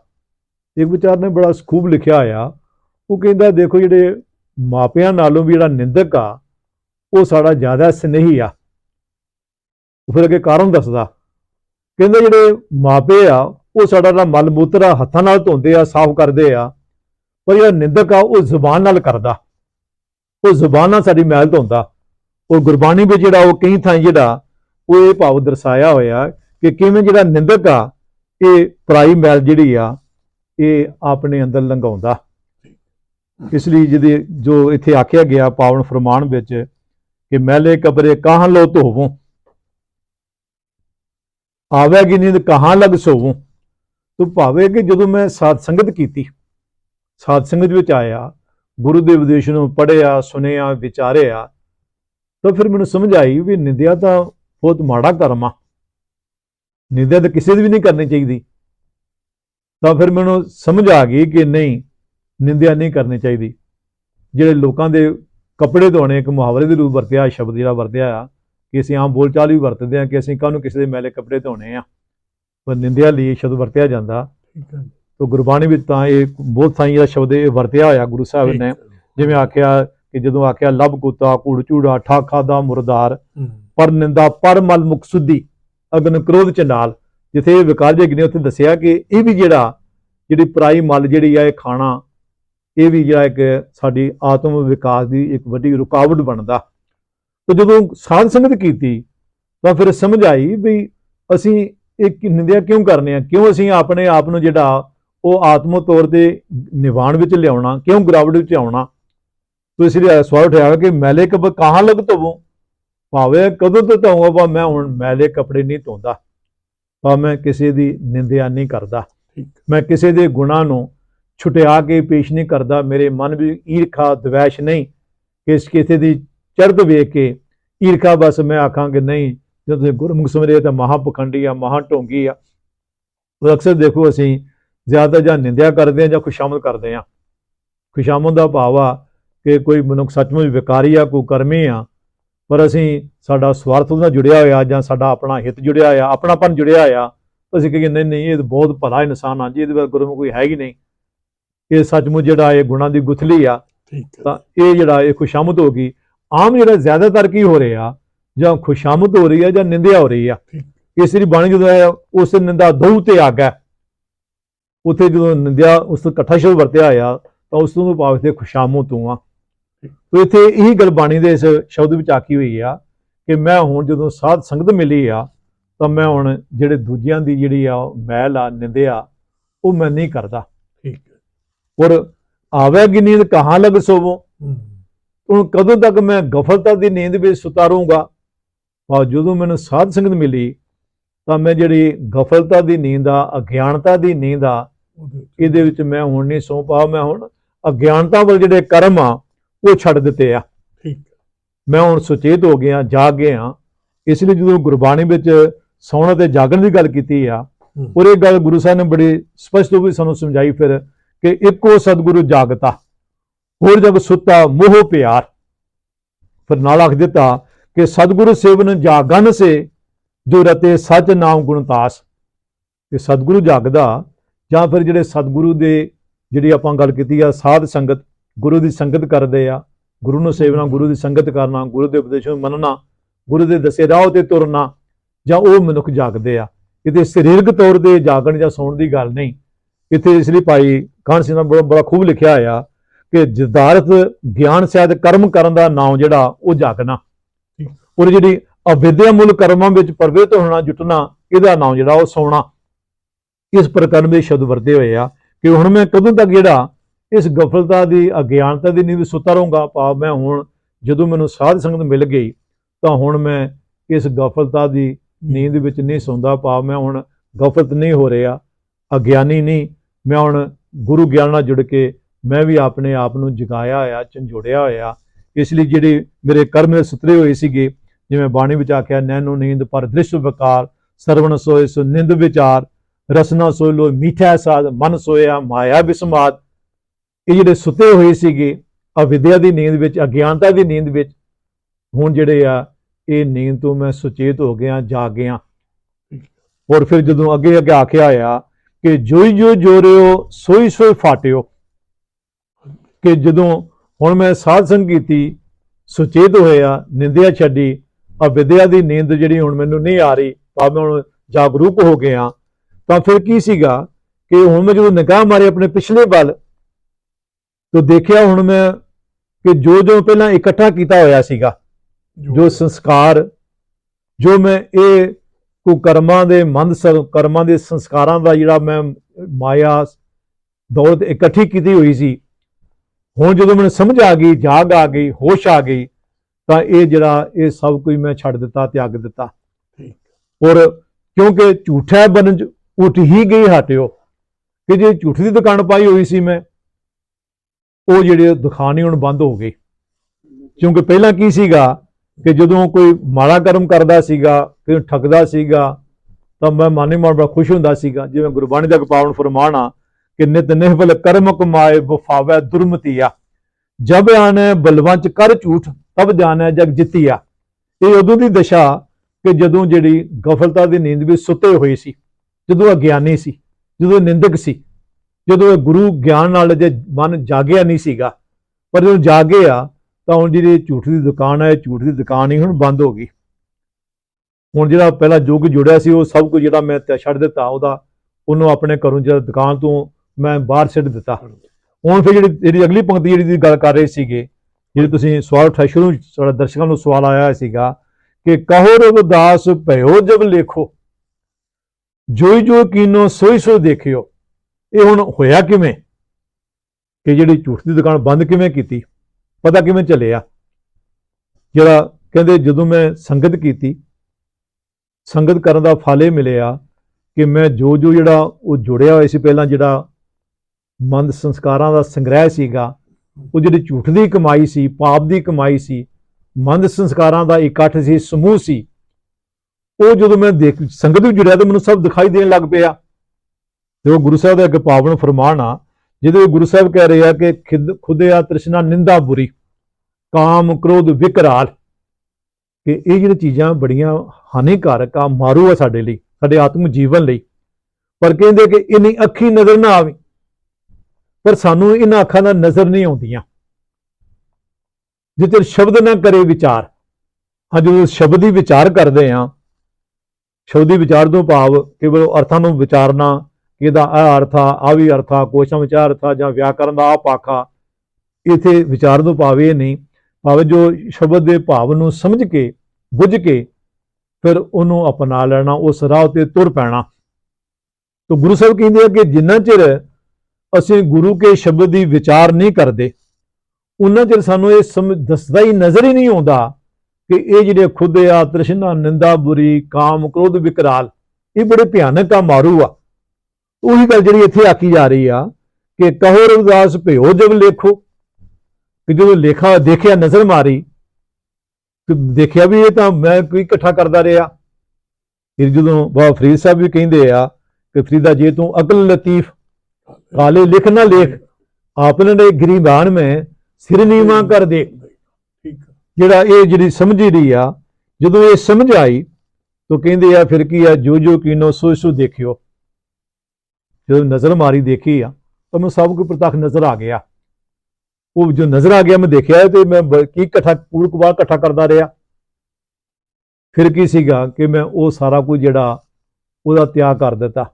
ਇੱਕ ਵਿਚਾਰ ਨੇ ਬੜਾ ਖੂਬ ਲਿਖਿਆ ਹੋਇਆ ਉਹ ਕਹਿੰਦਾ, ਦੇਖੋ ਜਿਹੜੇ ਮਾਪਿਆਂ ਨਾਲੋਂ ਵੀ ਜਿਹੜਾ ਨਿੰਦਕ ਆ, ਉਹ ਸਾਡਾ ਜ਼ਿਆਦਾ ਸਨੇਹੀ ਆ। ਉਹ ਫਿਰ ਅੱਗੇ ਕਾਰਨ ਦੱਸਦਾ। ਕਹਿੰਦੇ, ਜਿਹੜੇ ਮਾਪੇ ਆ, ਉਹ ਸਾਡਾ ਜਿਹੜਾ ਮਲ ਮੂਤਰ ਆ, ਹੱਥਾਂ ਨਾਲ ਧੋਂਦੇ ਆ, ਸਾਫ਼ ਕਰਦੇ ਆ, ਪਰ ਜਿਹੜਾ ਨਿੰਦਕ ਆ, ਉਹ ਜ਼ੁਬਾਨ ਨਾਲ ਕਰਦਾ। ਉਹ ਜ਼ੁਬਾਨ ਨਾਲ ਸਾਡੀ ਮੈਲ ਧੋਂਦਾ। ਉਹ ਗੁਰਬਾਣੀ ਵਿੱਚ ਜਿਹੜਾ ਉਹ ਕਈ ਥਾਂ ਜਿਹੜਾ, ਉਹ ਇਹ ਭਾਵ ਦਰਸਾਇਆ ਹੋਇਆ ਕਿ ਕਿਵੇਂ ਜਿਹੜਾ ਨਿੰਦਕ ਆ ਇਹ ਪਰਾਈ ਮੈਲ ਜਿਹੜੀ ਆ, ਇਹ ਆਪਣੇ ਅੰਦਰ ਲੰਘਾਉਂਦਾ। ਇਸ ਲਈ ਜਿਹਦੇ ਜੋ ਇੱਥੇ ਆਖਿਆ ਗਿਆ ਪਾਵਨ ਫਰਮਾਨ ਵਿੱਚ ਕਿ ਮਹਿਲੇ ਕਬਰੇ ਕਾਹਾਂ ਲੋ ਧੋਵੋ? ਆਵੇਗੀ ਨੀਂਦ ਕਹਾਂ ਲਗ ਸੋਵੋ? ਤੂੰ ਭਾਵੇਂ ਕਿ ਜਦੋਂ ਮੈਂ ਸਾਧ ਸੰਗਤ ਕੀਤੀ, ਸਾਧ ਸੰਗਤ ਵਿੱਚ ਆਇਆ ਗੁਰੂ ਦੇ ਉਪਦੇਸ਼ ਨੂੰ ਪੜ੍ਹਿਆ ਸੁਨਿਆ ਵਿਚਾਰਿਆ, ਤਾਂ ਫਿਰ ਮੈਨੂੰ ਸਮਝ ਆਈ ਵੀ ਨਿੰਦਿਆ ਤਾਂ ਬਹੁਤ ਮਾੜਾ ਕਰਮ ਆ। ਨਿੰਦਿਆ ਤਾਂ ਕਿਸੇ ਦੀ ਵੀ ਨਹੀਂ ਕਰਨੀ ਚਾਹੀਦੀ। ਤਾਂ ਫਿਰ ਮੈਨੂੰ ਸਮਝ ਆ ਗਈ ਕਿ ਨਹੀਂ ਨਿੰਦਿਆ ਨਹੀਂ ਕਰਨੀ ਚਾਹੀਦੀ। ਜਿਹੜੇ ਲੋਕਾਂ ਦੇ ਕੱਪੜੇ ਧੋਣੇ ਇੱਕ ਮੁਹਾਵਰੇ ਦੇ ਰੂਪ ਵਰਤਿਆ ਸ਼ਬਦ ਜਿਹੜਾ ਵਰਤਿਆ ਆ ਕਿ ਅਸੀਂ ਆਮ ਬੋਲਚਾਲ ਵੀ ਵਰਤਦੇ ਆ ਕਿ ਅਸੀਂ ਕਾਹਨੂੰ ਕਿਸੇ ਦੇ ਮੈਲੇ ਕੱਪੜੇ ਧੋਣੇ ਆ। ਪਰ ਨਿੰਦਿਆ ਲਈ ਸ਼ਬਦ ਵਰਤਿਆ ਜਾਂਦਾ। ਠੀਕ ਹੈ ਜੀ, ਤਾਂ ਗੁਰਬਾਣੀ ਵਿੱਚ ਤਾਂ ਇਹ ਬਹੁਤ ਸਾਈਂ ਜਿਹੜਾ ਸ਼ਬਦ ਇਹ ਵਰਤਿਆ ਹੋਇਆ ਗੁਰੂ ਸਾਹਿਬ ਨੇ। ਜਿਵੇਂ ਆਖਿਆ ਕਿ ਜਦੋਂ ਆਖਿਆ ਲਬ ਕੁੱਤਾ ਕੂੜ ਝੂੜਾ ਠਾਖਾ ਦਾ ਮੁਰਦਾਰ ਪਰ ਨਿੰਦਾ ਪਰ ਮਲ ਮੁਖ ਸੁਧੀ। ਅਗਨ ਕ੍ਰੋਧ ਚੰਡਾਲ ਜਿੱਥੇ ਇਹ ਵਿਕਾਰ ਜੇ ਨੇ, ਉੱਥੇ ਦੱਸਿਆ ਕਿ ਇਹ ਵੀ ਜਿਹੜਾ, ਜਿਹੜੀ ਪਰਾਈ ਮਲ ਜਿਹੜੀ ਆ, ਇਹ ਖਾਣਾ, ਇਹ ਵੀ ਜਿਹੜਾ ਇੱਕ ਸਾਡੀ ਆਤਮ ਵਿਕਾਸ ਦੀ ਇੱਕ ਵੱਡੀ ਰੁਕਾਵਟ ਬਣਦਾ। ਤੇ ਜਦੋਂ ਸਾਧ ਸੰਗਤ ਕੀਤੀ, ਤਾਂ ਫਿਰ ਸਮਝ ਆਈ ਵੀ ਅਸੀਂ ਇਹ ਨਿੰਦਿਆ ਕਿਉਂ ਕਰਨੇ ਆ ਕਿਉਂ ਅਸੀਂ ਆਪਣੇ ਆਪ ਨੂੰ ਜਿਹੜਾ ਉਹ ਆਤਮੋ ਤੌਰ ਤੇ ਨਿਵਾਣ ਵਿੱਚ ਲਿਆਉਣਾ, ਕਿਉਂ ਗਿਰਾਵਟ ਵਿੱਚ ਆਉਣਾ? ਤੋ ਇਸ ਲਈ ਸਵਾਲ ਉਠਾਇਆ ਕਿ ਮੈਲੇ ਕਬ ਕਹਾਂ ਲਗ ਧੋਵੋ ਭਾਵੇਂ ਕਦੋਂ ਤੋਂ ਧੋਵਾਂ ਪਰ ਮੈਂ ਹੁਣ ਮੈਲੇ ਕੱਪੜੇ ਨਹੀਂ ਧੋਂਦਾ ਪਰ ਮੈਂ ਕਿਸੇ ਦੀ ਨਿੰਦਿਆ ਨਹੀਂ ਕਰਦਾ ਮੈਂ ਕਿਸੇ ਦੇ ਗੁਨਾਹ ਨੂੰ ਛੁਟਿਆ ਕੇ ਪੇਸ਼ ਨਹੀਂ ਕਰਦਾ ਮੇਰੇ ਮਨ ਵਿੱਚ ਈਰਖਾ ਦਵੈਸ਼ ਨਹੀਂ। ਕਿ ਇਸ ਕਿਸੇ ਦੀ ਚੜ੍ਹਤ ਵੇਖ ਕੇ ਈਰਖਾ ਬਸ ਮੈਂ ਆਖਾਂ ਕਿ ਨਹੀਂ ਜਦੋਂ ਤੁਸੀਂ ਗੁਰਮੁਖ ਸਮਝੇ ਤਾਂ ਮਹਾ ਪਖੰਡੀ ਆ ਮਹਾ ਢੋਂਗੀ ਆ। ਉਹ ਅਕਸਰ ਦੇਖੋ ਅਸੀਂ ਜ਼ਿਆਦਾ ਜਾਂ ਨਿੰਦਿਆ ਕਰਦੇ ਆ ਜਾਂ ਖੁਸ਼ਾਮਦ ਕਰਦੇ ਆ। ਖੁਸ਼ਾਮਦ ਦਾ ਭਾਵ ਆ ਕਿ ਕੋਈ ਮਨੁੱਖ ਸੱਚਮੁੱਚ ਵਿਕਾਰੀ ਆ ਕੋਈ ਕਰਮੀ ਆ ਪਰ ਅਸੀਂ ਸਾਡਾ ਸਵਾਰਥ ਉਹਦੇ ਨਾਲ ਜੁੜਿਆ ਹੋਇਆ ਜਾਂ ਸਾਡਾ ਆਪਣਾ ਹਿੱਤ ਜੁੜਿਆ ਹੋਇਆ ਆਪਣਾਪਨ ਜੁੜਿਆ ਹੋਇਆ ਅਸੀਂ ਕਹੀਏ ਨਹੀਂ ਨਹੀਂ ਇਹ ਬਹੁਤ ਭਲਾ ਇਨਸਾਨ ਆ ਜੀ ਇਹਦੇ ਬਾਰੇ ਗੁਰਮੁਖ ਕੋਈ ਹੈ ਹੀ ਨਹੀਂ। ਇਹ ਸੱਚਮੁੱਚ ਜਿਹੜਾ ਇਹ ਗੁਣਾਂ ਦੀ ਗੁਥਲੀ ਆ ਤਾਂ ਇਹ ਜਿਹੜਾ ਇਹ ਖੁਸ਼ਾਮਦ ਹੋ ਗਈ ਆਮ ਜਿਹੜਾ ਜ਼ਿਆਦਾਤਰ ਕੀ ਹੋ ਰਿਹਾ ਜਾਂ ਖੁਸ਼ਾਮਦ ਹੋ ਰਹੀ ਆ ਜਾਂ ਨਿੰਦਿਆ ਹੋ ਰਹੀ ਆ। ਇਸ ਲਈ ਬਾਣੀ ਜਦੋਂ ਹੈ ਉਸ ਨਿੰਦਾ ਦਊ ਤੇ ਆ ਗਿਆ ਉੱਥੇ ਜਦੋਂ ਨਿੰਦਿਆ ਉਸ ਤੋਂ ਇਕੱਠਾ ਸ਼ਬਦ ਵਰਤਿਆ ਆ ਤਾਂ ਉਸ ਤੋਂ ਭਾਵ ਤੇ ਖੁਸ਼ਾਮਦ ਤੂੰ ਆ। ਤੋ ਇੱਥੇ ਇਹੀ ਗੱਲ ਬਾਣੀ ਦੇ ਇਸ ਸ਼ਬਦ ਵਿੱਚ ਆਖੀ ਹੋਈ ਆ ਕਿ ਮੈਂ ਹੁਣ ਜਦੋਂ ਸਾਧ ਸੰਗਤ ਮਿਲੀ ਆ ਤਾਂ ਮੈਂ ਹੁਣ ਜਿਹੜੇ ਦੂਜਿਆਂ ਦੀ ਜਿਹੜੀ ਆ ਮੈਲ ਆ ਨਿੰਦਿਆ ਉਹ ਮੈਂ ਨਹੀਂ ਕਰਦਾ। ਠੀਕ ਹੈ। ਔਰ ਆਵੇਗੀ ਨੀਂਦ ਕਹਾਂ ਲਗ ਸੋਵੋ? ਹੁਣ ਕਦੋਂ ਤੱਕ ਮੈਂ ਗਫਲਤਾ ਦੀ ਨੀਂਦ ਵਿੱਚ ਸੁਤਾ ਰਹੂੰਗਾ ਪਰ ਜਦੋਂ ਮੈਨੂੰ ਸਾਧ ਸੰਗਤ ਮਿਲੀ ਤਾਂ ਮੈਂ ਜਿਹੜੀ ਗਫਲਤਾ ਦੀ ਨੀਂਦ ਆ ਅਗਿਆਨਤਾ ਦੀ ਨੀਂਦ ਆ ਇਹਦੇ ਵਿੱਚ ਮੈਂ ਹੁਣ ਨਹੀਂ ਸੌਂ ਪਾ ਮੈਂ ਹੁਣ ਅਗਿਆਨਤਾ ਵੱਲ ਜਿਹੜੇ ਕਰਮ ਆ ਉਹ ਛੱਡ ਦਿੱਤੇ ਆ। ਠੀਕ ਮੈਂ ਹੁਣ ਸੁਚੇਤ ਹੋ ਗਿਆ ਜਾਗ ਗਿਆ ਇਸ ਲਈ ਜਦੋਂ ਗੁਰਬਾਣੀ ਵਿੱਚ ਸੌਣ ਅਤੇ ਜਾਗਣ ਦੀ ਗੱਲ ਕੀਤੀ ਆ ਔਰ ਇਹ ਗੱਲ ਗੁਰੂ ਸਾਹਿਬ ਨੇ ਬੜੀ ਸਪਸ਼ਟ ਰੂਪ ਵਿੱਚ ਸਾਨੂੰ ਸਮਝਾਈ ਫਿਰ ਕਿ ਇੱਕੋ ਸਤਿਗੁਰੂ ਜਾਗਤਾ ਹੋਰ ਜਗ ਸੁੱਤਾ ਮੋਹ ਪਿਆਰ। ਫਿਰ ਨਾਲ ਆਖ ਦਿੱਤਾ ਕਿ ਸਤਿਗੁਰੂ ਸੇਵਨ ਜਾਗਨ ਸੇ ਜੋ ਰਤੇ ਸਚ ਨਾਮ ਗੁਣਤਾਸ ਕਿ ਸਤਿਗੁਰੂ ਜਾਗਦਾ ਜਾਂ ਫਿਰ ਜਿਹੜੇ ਸਤਿਗੁਰੂ ਦੇ ਜਿਹੜੀ ਆਪਾਂ ਗੱਲ ਕੀਤੀ ਆ ਸਾਧ ਸੰਗਤ ਗੁਰੂ ਦੀ ਸੰਗਤ ਕਰਦੇ ਆ। ਗੁਰੂ ਨੂੰ ਸੇਵਨਾ ਗੁਰੂ ਦੀ ਸੰਗਤ ਕਰਨਾ ਗੁਰੂ ਦੇ ਉਪਦੇਸ਼ ਨੂੰ ਮੰਨਣਾ ਗੁਰੂ ਦੇ ਦੱਸੇ ਰਾਹ ਤੇ ਤੁਰਨਾ ਜਾਂ ਉਹ ਮਨੁੱਖ ਜਾਗਦੇ ਆ। ਕਿਤੇ ਸਰੀਰਕ ਤੌਰ ਤੇ ਜਾਗਣ ਜਾਂ ਸੌਣ ਦੀ ਗੱਲ ਨਹੀਂ। ਇੱਥੇ ਇਸ ਲਈ ਭਾਈ ਕਾਹਨ ਸਿੰਘ ਨੇ ਬੜਾ ਬੜਾ ਖੂਬ ਲਿਖਿਆ ਆ ਕਿ ਜਦਾਰਤ ਗਿਆਨ ਸਿਆਦ ਕਰਮ ਕਰਨ ਦਾ ਨਾਮ ਜਿਹੜਾ ਉਹ ਜਾਗਣਾ। ਔਰ ਜਿਹੜੀ ਅਵਿਦਿਆ ਮੂਲ ਕਰਮਾਂ ਵਿੱਚ ਪ੍ਰਵਿਰਤ ਹੋਣਾ ਜੁਟਣਾ ਇਹਦਾ ਨਾਮ ਜਿਹੜਾ ਉਹ ਸੌਣਾ। ਇਸ ਪ੍ਰਕਾਰ ਦੇ ਸ਼ਬਦ ਵਰਤੇ ਹੋਏ ਆ ਕਿ ਹੁਣ ਮੈਂ ਕਦੋਂ ਤੱਕ ਜਿਹੜਾ ਇਸ ਗਫਲਤਾ ਦੀ ਅਗਿਆਨਤਾ ਦੀ ਨੀਂਦ ਸੁੱਤਾ ਰਹੂੰਗਾ। ਭਾਵ ਮੈਂ ਹੁਣ ਜਦੋਂ ਮੈਨੂੰ ਸਾਧ ਸੰਗਤ ਮਿਲ ਗਈ, ਤਾਂ ਹੁਣ ਮੈਂ ਇਸ ਗਫਲਤਾ ਦੀ ਨੀਂਦ ਵਿੱਚ ਨਹੀਂ ਸੌਂਦਾ। ਭਾਵ ਮੈਂ ਹੁਣ ਗਫਲਤ ਨਹੀਂ ਹੋ ਰਿਹਾ, ਅਗਿਆਨੀ ਨਹੀਂ। ਮੈਂ ਹੁਣ ਗੁਰੂ ਗਿਆਨ ਨਾਲ ਜੁੜ ਕੇ ਮੈਂ ਵੀ ਆਪਣੇ ਆਪ ਨੂੰ ਜਗਾਇਆ ਹੋਇਆ, ਝੰਜੋੜਿਆ ਹੋਇਆ। ਇਸ ਲਈ ਜਿਹੜੇ ਮੇਰੇ ਕਰਮ ਸੁਤਰੇ ਹੋਏ ਸੀਗੇ, ਜਿਵੇਂ ਬਾਣੀ ਵਿੱਚ ਆਖਿਆ ਨੈਨੋ ਨੀਂਦ ਪਰ ਦ੍ਰਿਸ਼ ਵਿਕਾਰ, ਸਰਵਣ ਸੋਏ ਸੋ ਨਿੰਦ ਵਿਚਾਰ, ਰਸਨਾ ਸੋਇ ਲੋ ਮੀਠਾ ਸਾਧ, ਮਨ ਸੋਇਆ ਮਾਇਆ ਬਿਸਮਾਦ ਇਹ ਜਿਹੜੇ ਸੁੱਤੇ ਹੋਏ ਸੀਗੇ ਅਵਿਦਿਆ ਦੀ ਨੀਂਦ ਵਿੱਚ ਅਗਿਆਨਤਾ ਦੀ ਨੀਂਦ ਵਿੱਚ, ਹੁਣ ਜਿਹੜੇ ਆ, ਇਹ ਨੀਂਦ ਤੋਂ ਮੈਂ ਸੁਚੇਤ ਹੋ ਗਿਆ, ਜਾਗ ਗਿਆ। ਔਰ ਫਿਰ ਜਦੋਂ ਅੱਗੇ ਅੱਗੇ ਆਖਿਆ ਹੋਇਆ ਕਿ ਜੋਈ ਜੋ ਜੋਰਿਓ ਸੋਈ ਸੋਈ ਫਾਟਿਓ। ਕਿ ਜਦੋਂ ਹੁਣ ਮੈਂ ਸਾਧ ਸੰਗ ਕੀਤੀ, ਸੁਚੇਤ ਹੋਇਆ, ਨਿੰਦਿਆ ਛੱਡੀ ਅਵਿਦਿਆ ਦੀ ਨੀਂਦ ਜਿਹੜੀ ਹੁਣ ਮੈਨੂੰ ਨਹੀਂ ਆ ਰਹੀ, ਭਾਵੇਂ ਹੁਣ ਜਾਗਰੂਕ ਹੋ ਗਿਆ, ਤਾਂ ਫਿਰ ਕੀ ਸੀਗਾ ਕਿ ਹੁਣ ਮੈਂ ਜਦੋਂ ਨਿਗਾਹ ਮਾਰੀ ਆਪਣੇ ਪਿਛਲੇ ਵੱਲ ਤਾਂ ਦੇਖਿਆ ਹੁਣ ਮੈਂ ਕਿ ਜੋ ਜੋ ਪਹਿਲਾਂ ਇਕੱਠਾ ਕੀਤਾ ਹੋਇਆ ਸੀਗਾ ਜੋ ਸੰਸਕਾਰ ਜੋ ਮੈਂ ਇਹ ਕੋ ਕਰਮਾਂ ਦੇ ਮੰਦ ਕਰਮਾਂ ਦੇ ਸੰਸਕਾਰਾਂ ਦਾ ਜਿਹੜਾ ਮੈਂ ਮਾਇਆ ਦੌਲਤ ਇਕੱਠੀ ਕੀਤੀ ਹੋਈ ਸੀ ਹੁਣ ਜਦੋਂ ਮੈਨੂੰ ਸਮਝ ਆ ਗਈ ਜਾਗ ਆ ਗਈ ਹੋਸ਼ ਆ ਗਈ ਤਾਂ ਇਹ ਜਿਹੜਾ ਇਹ ਸਭ ਕੁਝ ਮੈਂ ਛੱਡ ਦਿੱਤਾ ਤਿਆਗ ਦਿੱਤਾ। ਔਰ ਕਿਉਂਕਿ ਝੂਠਾ ਬਨ ਉੱਠ ਹੀ ਗਈ ਹਟਿਓ ਕਿ ਜੇ ਝੂਠ ਦੀ ਦੁਕਾਨ ਪਾਈ ਹੋਈ ਸੀ ਮੈਂ ਉਹ ਜਿਹੜੇ ਦੁਕਾਨ ਹੀ ਹੁਣ ਬੰਦ ਹੋ ਗਈ ਕਿਉਂਕਿ ਪਹਿਲਾਂ ਕੀ ਸੀਗਾ ਕਿ ਜਦੋਂ ਕੋਈ ਮਾੜਾ ਕਰਮ ਕਰਦਾ ਸੀਗਾ ਕਿ ਠੱਗਦਾ ਸੀਗਾ, ਤਾਂ ਮੈਂ ਮਾਨੇ ਮਨ ਬੜਾ ਖੁਸ਼ ਹੁੰਦਾ ਸੀਗਾ। ਜਿਵੇਂ ਗੁਰਬਾਣੀ ਦਾ ਇੱਕ ਪਾਵਨ ਫਰਮਾਨ ਆ ਕਿ ਨਿਤ ਨਿਹਵਲ ਕਰਮ ਕਮਾਏ ਵਫਾਵੈ ਦੁਰਮਤੀਆ ਜਬ ਆਨੇ ਚ ਕਰ ਝੂਠ, ਤਬ ਜਾਣੈ ਜਗ ਜਿੱਤੀਆ ਇਹ ਉਦੋਂ ਦੀ ਦਸ਼ਾ ਕਿ ਜਦੋਂ ਜਿਹੜੀ ਗਫਲਤਾ ਦੀ ਨੀਂਦ ਵਿੱਚ ਸੁੱਤੇ ਹੋਏ ਸੀ, ਜਦੋਂ ਅਗਿਆਨੀ ਸੀ, ਜਦੋਂ ਨਿੰਦਕ ਸੀ ਜਦੋਂ ਇਹ ਗੁਰੂ ਗਿਆਨ ਨਾਲ ਜੇ ਮਨ ਜਾਗਿਆ ਨਹੀਂ ਸੀਗਾ, ਪਰ ਜਦੋਂ ਜਾਗਿਆ ਤਾਂ ਹੁਣ ਜਿਹੜੀ ਝੂਠ ਦੀ ਦੁਕਾਨ ਹੈ ਇਹ ਝੂਠ ਦੀ ਦੁਕਾਨ ਹੀ ਹੁਣ ਬੰਦ ਹੋ ਗਈ। ਹੁਣ ਜਿਹੜਾ ਪਹਿਲਾਂ ਯੁੱਗ ਜੁੜਿਆ ਸੀ, ਉਹ ਸਭ ਕੁਝ ਜਿਹੜਾ ਮੈਂ ਛੱਡ ਦਿੱਤਾ, ਉਹਦਾ ਉਹਨੂੰ ਆਪਣੇ ਘਰੋਂ ਜਿਹੜਾ ਦੁਕਾਨ ਤੋਂ ਮੈਂ ਬਾਹਰ ਛੱਡ ਦਿੱਤਾ। ਹੁਣ ਫਿਰ ਜਿਹੜੀ ਜਿਹੜੀ ਅਗਲੀ ਪੰਕਤੀ ਜਿਹੜੀ ਦੀ ਗੱਲ ਕਰ ਰਹੇ ਸੀਗੇ, ਜਿਹੜੀ ਤੁਸੀਂ ਸਵਾਲ ਉਠਾਇਆ ਸ਼ੁਰੂ ਵਿੱਚ ਸਾਡਾ ਦਰਸ਼ਕਾਂ ਨੂੰ ਸਵਾਲ ਆਇਆ ਸੀਗਾ ਕਿ ਕਹੋ ਰਵਿਦਾਸ, ਭਇਓ ਜਬ ਲੇਖੋ ਜੋਈ ਜੋ ਕੀਨੋ ਸੋਈ ਸੋ ਦੇਖਿਓ। ਇਹ ਹੁਣ ਹੋਇਆ ਕਿਵੇਂ? ਕਿ ਜਿਹੜੀ ਝੂਠ ਦੀ ਦੁਕਾਨ ਬੰਦ ਕਿਵੇਂ ਕੀਤੀ? ਪਤਾ ਕਿਵੇਂ ਚੱਲਿਆ? ਜਿਹੜਾ ਕਹਿੰਦੇ ਜਦੋਂ ਮੈਂ ਸੰਗਤ ਕੀਤੀ, ਸੰਗਤ ਕਰਨ ਦਾ ਫਲ ਇਹ ਮਿਲਿਆ ਕਿ ਮੈਂ ਜੋ ਜੋ ਜਿਹੜਾ ਉਹ ਜੁੜਿਆ ਹੋਇਆ ਸੀ, ਪਹਿਲਾਂ ਜਿਹੜਾ ਮੰਦ ਸੰਸਕਾਰਾਂ ਦਾ ਸੰਗ੍ਰਹਿ ਸੀਗਾ, ਉਹ ਜਿਹੜੀ ਝੂਠ ਦੀ ਕਮਾਈ ਸੀ, ਪਾਪ ਦੀ ਕਮਾਈ ਸੀ, ਮੰਦ ਸੰਸਕਾਰਾਂ ਦਾ ਇਕੱਠ ਸੀ, ਸਮੂਹ ਸੀ, ਉਹ ਜਦੋਂ ਮੈਂ ਦੇਖ, ਸੰਗਤ ਵਿੱਚ ਜੁੜਿਆ ਤਾਂ ਮੈਨੂੰ ਸਭ ਦਿਖਾਈ ਦੇਣ ਲੱਗ ਪਿਆ। ਤੇ ਉਹ ਗੁਰੂ ਸਾਹਿਬ ਦਾ ਇੱਕ ਪਾਵਨ ਫਰਮਾਨ ਆ, ਜਿਹਦੇ ਗੁਰੂ ਸਾਹਿਬ ਕਹਿ ਰਹੇ ਆ ਕਿ ਖਿਦ- ਖੁਦਿਆ ਤ੍ਰਿਸ਼ਨਾ ਨਿੰਦਾ ਬੁਰੀ, ਕਾਮ ਕ੍ਰੋਧ ਵਿਕਰਾਲ। ਕਿ ਇਹ ਜਿਹੜੀਆਂ ਚੀਜ਼ਾਂ ਬੜੀਆਂ ਹਾਨੀਕਾਰਕ ਆ, ਮਾਰੂ ਆ ਸਾਡੇ ਲਈ, ਸਾਡੇ ਆਤਮ ਜੀਵਨ ਲਈ। ਪਰ ਕਹਿੰਦੇ ਕਿ ਇਨੀ ਅੱਖੀ ਨਜ਼ਰ ਨਾ ਆਵੇ, ਪਰ ਸਾਨੂੰ ਇਹਨਾਂ ਅੱਖਾਂ ਦਾ ਨਜ਼ਰ ਨਹੀਂ ਆਉਂਦੀਆਂ। ਜਿੱਥੇ ਸ਼ਬਦ ਨਾ ਕਰੇ ਵਿਚਾਰ, ਹਾਂ, ਜਦੋਂ ਸ਼ਬਦ ਦੀ ਵਿਚਾਰ ਕਰਦੇ ਆ, ਸ਼ਬਦੀ ਵਿਚਾਰ ਤੋਂ ਭਾਵ ਕੇਵਲ ਅਰਥਾਂ ਨੂੰ ਵਿਚਾਰਨਾ ਇਹਦਾ ਆ ਅਰਥ ਆ ਆ ਵੀ ਅਰਥ ਆ, ਕੋਸ਼ਾਂ ਵਿਚਾਰ ਅਰਥ ਆ, ਜਾਂ ਵਿਆਕਰਨ ਦਾ ਆ ਪਾਖਾ ਇਥੇ ਵਿਚਾਰ ਤੋਂ ਭਾਵ ਨਹੀਂ, ਭਾਵੇਂ ਜੋ ਸ਼ਬਦ ਦੇ ਭਾਵ ਨੂੰ ਸਮਝ ਕੇ, ਬੁੱਝ ਕੇ, ਫਿਰ ਉਹਨੂੰ ਅਪਣਾ ਲੈਣਾ, ਉਸ ਰਾਹ ਤੇ ਤੁਰ ਪੈਣਾ। ਤਾਂ ਗੁਰੂ ਸਾਹਿਬ ਕਹਿੰਦੇ ਆ ਕਿ ਜਿੰਨਾ ਚਿਰ ਅਸੀਂ ਗੁਰੂ ਕੇ ਸ਼ਬਦ ਦੀ ਵਿਚਾਰ ਨਹੀਂ ਕਰਦੇ ਉਹਨਾਂ ਚਿਰ ਸਾਨੂੰ ਇਹ ਸਮਝ ਦੱਸਦਾ ਹੀ ਨਜ਼ਰ ਹੀ ਨਹੀਂ ਆਉਂਦਾ ਕਿ ਇਹ ਜਿਹੜੇ ਖੁਦ ਆ, ਤ੍ਰਿਸ਼ਨਾ, ਨਿੰਦਾ, ਬੁਰੀ, ਕਾਮ, ਕ੍ਰੋਧ, ਵਿਕਰਾਲ, ਇਹ ਬੜੇ ਭਿਆਨਕ ਆ, ਮਾਰੂ ਆ। ਉਹੀ ਗੱਲ ਜਿਹੜੀ ਇੱਥੇ ਆਖੀ ਜਾ ਰਹੀ ਆ ਕਿ ਕਹੋ ਰਵਿਦਾਸ ਭਿਓ ਜਬ ਲੇਖੋ। ਕਿ ਜਦੋਂ ਲੇਖਾ ਦੇਖਿਆ ਨਜ਼ਰ ਮਾਰੀ ਤੇ ਦੇਖਿਆ ਵੀ ਇਹ ਤਾਂ ਮੈਂ ਕੋਈ ਇਕੱਠਾ ਕਰਦਾ ਰਿਹਾ। ਫਿਰ ਜਦੋਂ ਬਾਬਾ ਫਰੀਦ ਸਾਹਿਬ ਵੀ ਕਹਿੰਦੇ ਆ ਕਿ ਫਰੀਦਾ ਜੇ ਤੂੰ ਅਕਲ ਲਤੀਫ ਕਾਲੇ ਲਿਖ ਨਾ ਲੇਖ ਆਪਨੇ ਨੇ ਗਰੀਬਾਨ ਮੈਂ ਸਿਰ ਨੀਵਾ ਕਰ ਦੇ। ਜਿਹੜਾ ਇਹ ਜਿਹੜੀ ਸਮਝ ਰਹੀ ਆ ਜਦੋਂ ਇਹ ਸਮਝ ਆਈ ਤਾਂ ਕਹਿੰਦੇ ਆ ਫਿਰ ਕੀ ਆ ਜੋ ਜੋ ਕੀਨੋ ਸੋ ਸੋ ਦੇਖਿਓ। ਜਦੋਂ ਨਜ਼ਰ ਮਾਰੀ ਦੇਖੀ ਆ, ਤਾਂ ਮੈਨੂੰ ਸਭ ਕੁਝ ਪ੍ਰਤੱਖ ਨਜ਼ਰ ਆ ਗਿਆ। ਉਹ ਜੋ ਨਜ਼ਰ ਆ ਗਿਆ, ਮੈਂ ਦੇਖਿਆ ਤੇ ਮੈਂ ਕੀ ਇਕੱਠਾ ਕੂੜ ਕੁਬਾੜ ਇਕੱਠਾ ਕਰਦਾ ਰਿਹਾ। ਫਿਰ ਕੀ ਸੀਗਾ ਕਿ ਮੈਂ ਉਹ ਸਾਰਾ ਕੁਝ ਜਿਹੜਾ ਉਹਦਾ ਤਿਆਗ ਕਰ ਦਿੱਤਾ।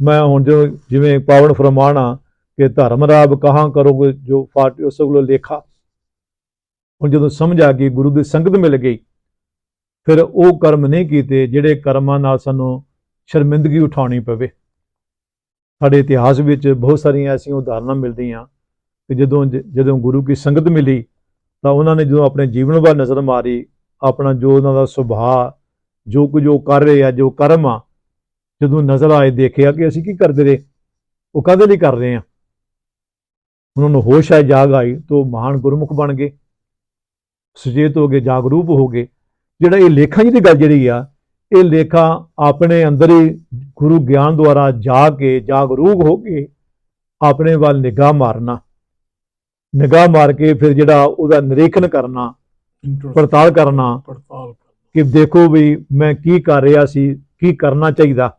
ਮੈਂ ਹੁਣ ਜੋ ਜਿਵੇਂ ਪਾਵਨ ਫਰਮਾਨ ਆ ਕਿ ਧਰਮ ਰਾਬ ਕਹਾਂ ਕਰੋਗੇ, ਜੋ ਫਾਟ ਉਸ ਕੋਲ ਲੇਖਾ। ਹੁਣ ਜਦੋਂ ਸਮਝ ਆ ਗਈ, ਗੁਰੂ ਦੀ ਸੰਗਤ ਮਿਲ ਗਈ, ਫਿਰ ਉਹ ਕਰਮ ਨਹੀਂ ਕੀਤੇ ਜਿਹੜੇ ਕਰਮਾਂ ਨਾਲ ਸਾਨੂੰ ਸ਼ਰਮਿੰਦਗੀ ਉਠਾਉਣੀ ਪਵੇ। ਸਾਡੇ ਇਤਿਹਾਸ ਵਿੱਚ ਬਹੁਤ ਸਾਰੀਆਂ ਐਸੀਆਂ ਉਦਾਹਰਨਾਂ ਮਿਲਦੀਆਂ ਕਿ ਜਦੋਂ ਜ- ਜਦੋਂ ਗੁਰੂ ਕੀ ਸੰਗਤ ਮਿਲੀ, ਤਾਂ ਉਹਨਾਂ ਨੇ ਜਦੋਂ ਆਪਣੇ ਜੀਵਨ ਵੱਲ ਨਜ਼ਰ ਮਾਰੀ, ਆਪਣਾ ਜੋ ਉਹਨਾਂ ਦਾ ਸੁਭਾਅ, ਜੋ ਕੁਝ ਉਹ ਕਰ ਰਹੇ ਆ, ਜੋ ਕਰਮ ਆ, ਜਦੋਂ ਨਜ਼ਰ ਆਏ, ਦੇਖਿਆ ਕਿ ਅਸੀਂ ਕੀ ਕਰਦੇ ਰਹੇ, ਉਹ ਕਾਹਦੇ ਲਈ ਕਰ ਰਹੇ ਆ? ਉਹਨਾਂ ਨੂੰ ਹੋਸ਼ ਆਈ ਜਾਗ ਆਈ, ਤੋਂ ਮਹਾਨ ਗੁਰਮੁਖ ਬਣ ਗਏ, ਸੁਚੇਤ ਹੋ ਗਏ, ਜਾਗਰੂਕ ਹੋ ਗਏ। ਜਿਹੜਾ ਇਹ ਲੇਖਾਂ ਜੀ ਦੀ ਗੱਲ ਜਿਹੜੀ ਆ ਇਹ ਲੇਖਾਂ ਆਪਣੇ ਅੰਦਰ ਹੀ ਗੁਰੂ ਗਿਆਨ ਦੁਆਰਾ ਜਾ ਕੇ ਜਾਗਰੂਕ ਹੋ ਕੇ ਆਪਣੇ ਵੱਲ ਨਿਗਾਹ ਮਾਰਨਾ। ਨਿਗਾਹ ਮਾਰ ਕੇ ਫਿਰ ਜਿਹੜਾ ਉਹਦਾ ਨਿਰੀਖਣ ਕਰਨਾ ਪੜਤਾਲ ਕਰਨਾ ਕਿ ਦੇਖੋ ਵੀ ਮੈਂ ਕੀ ਕਰ ਰਿਹਾ ਸੀ ਕੀ ਕਰਨਾ ਚਾਹੀਦਾ।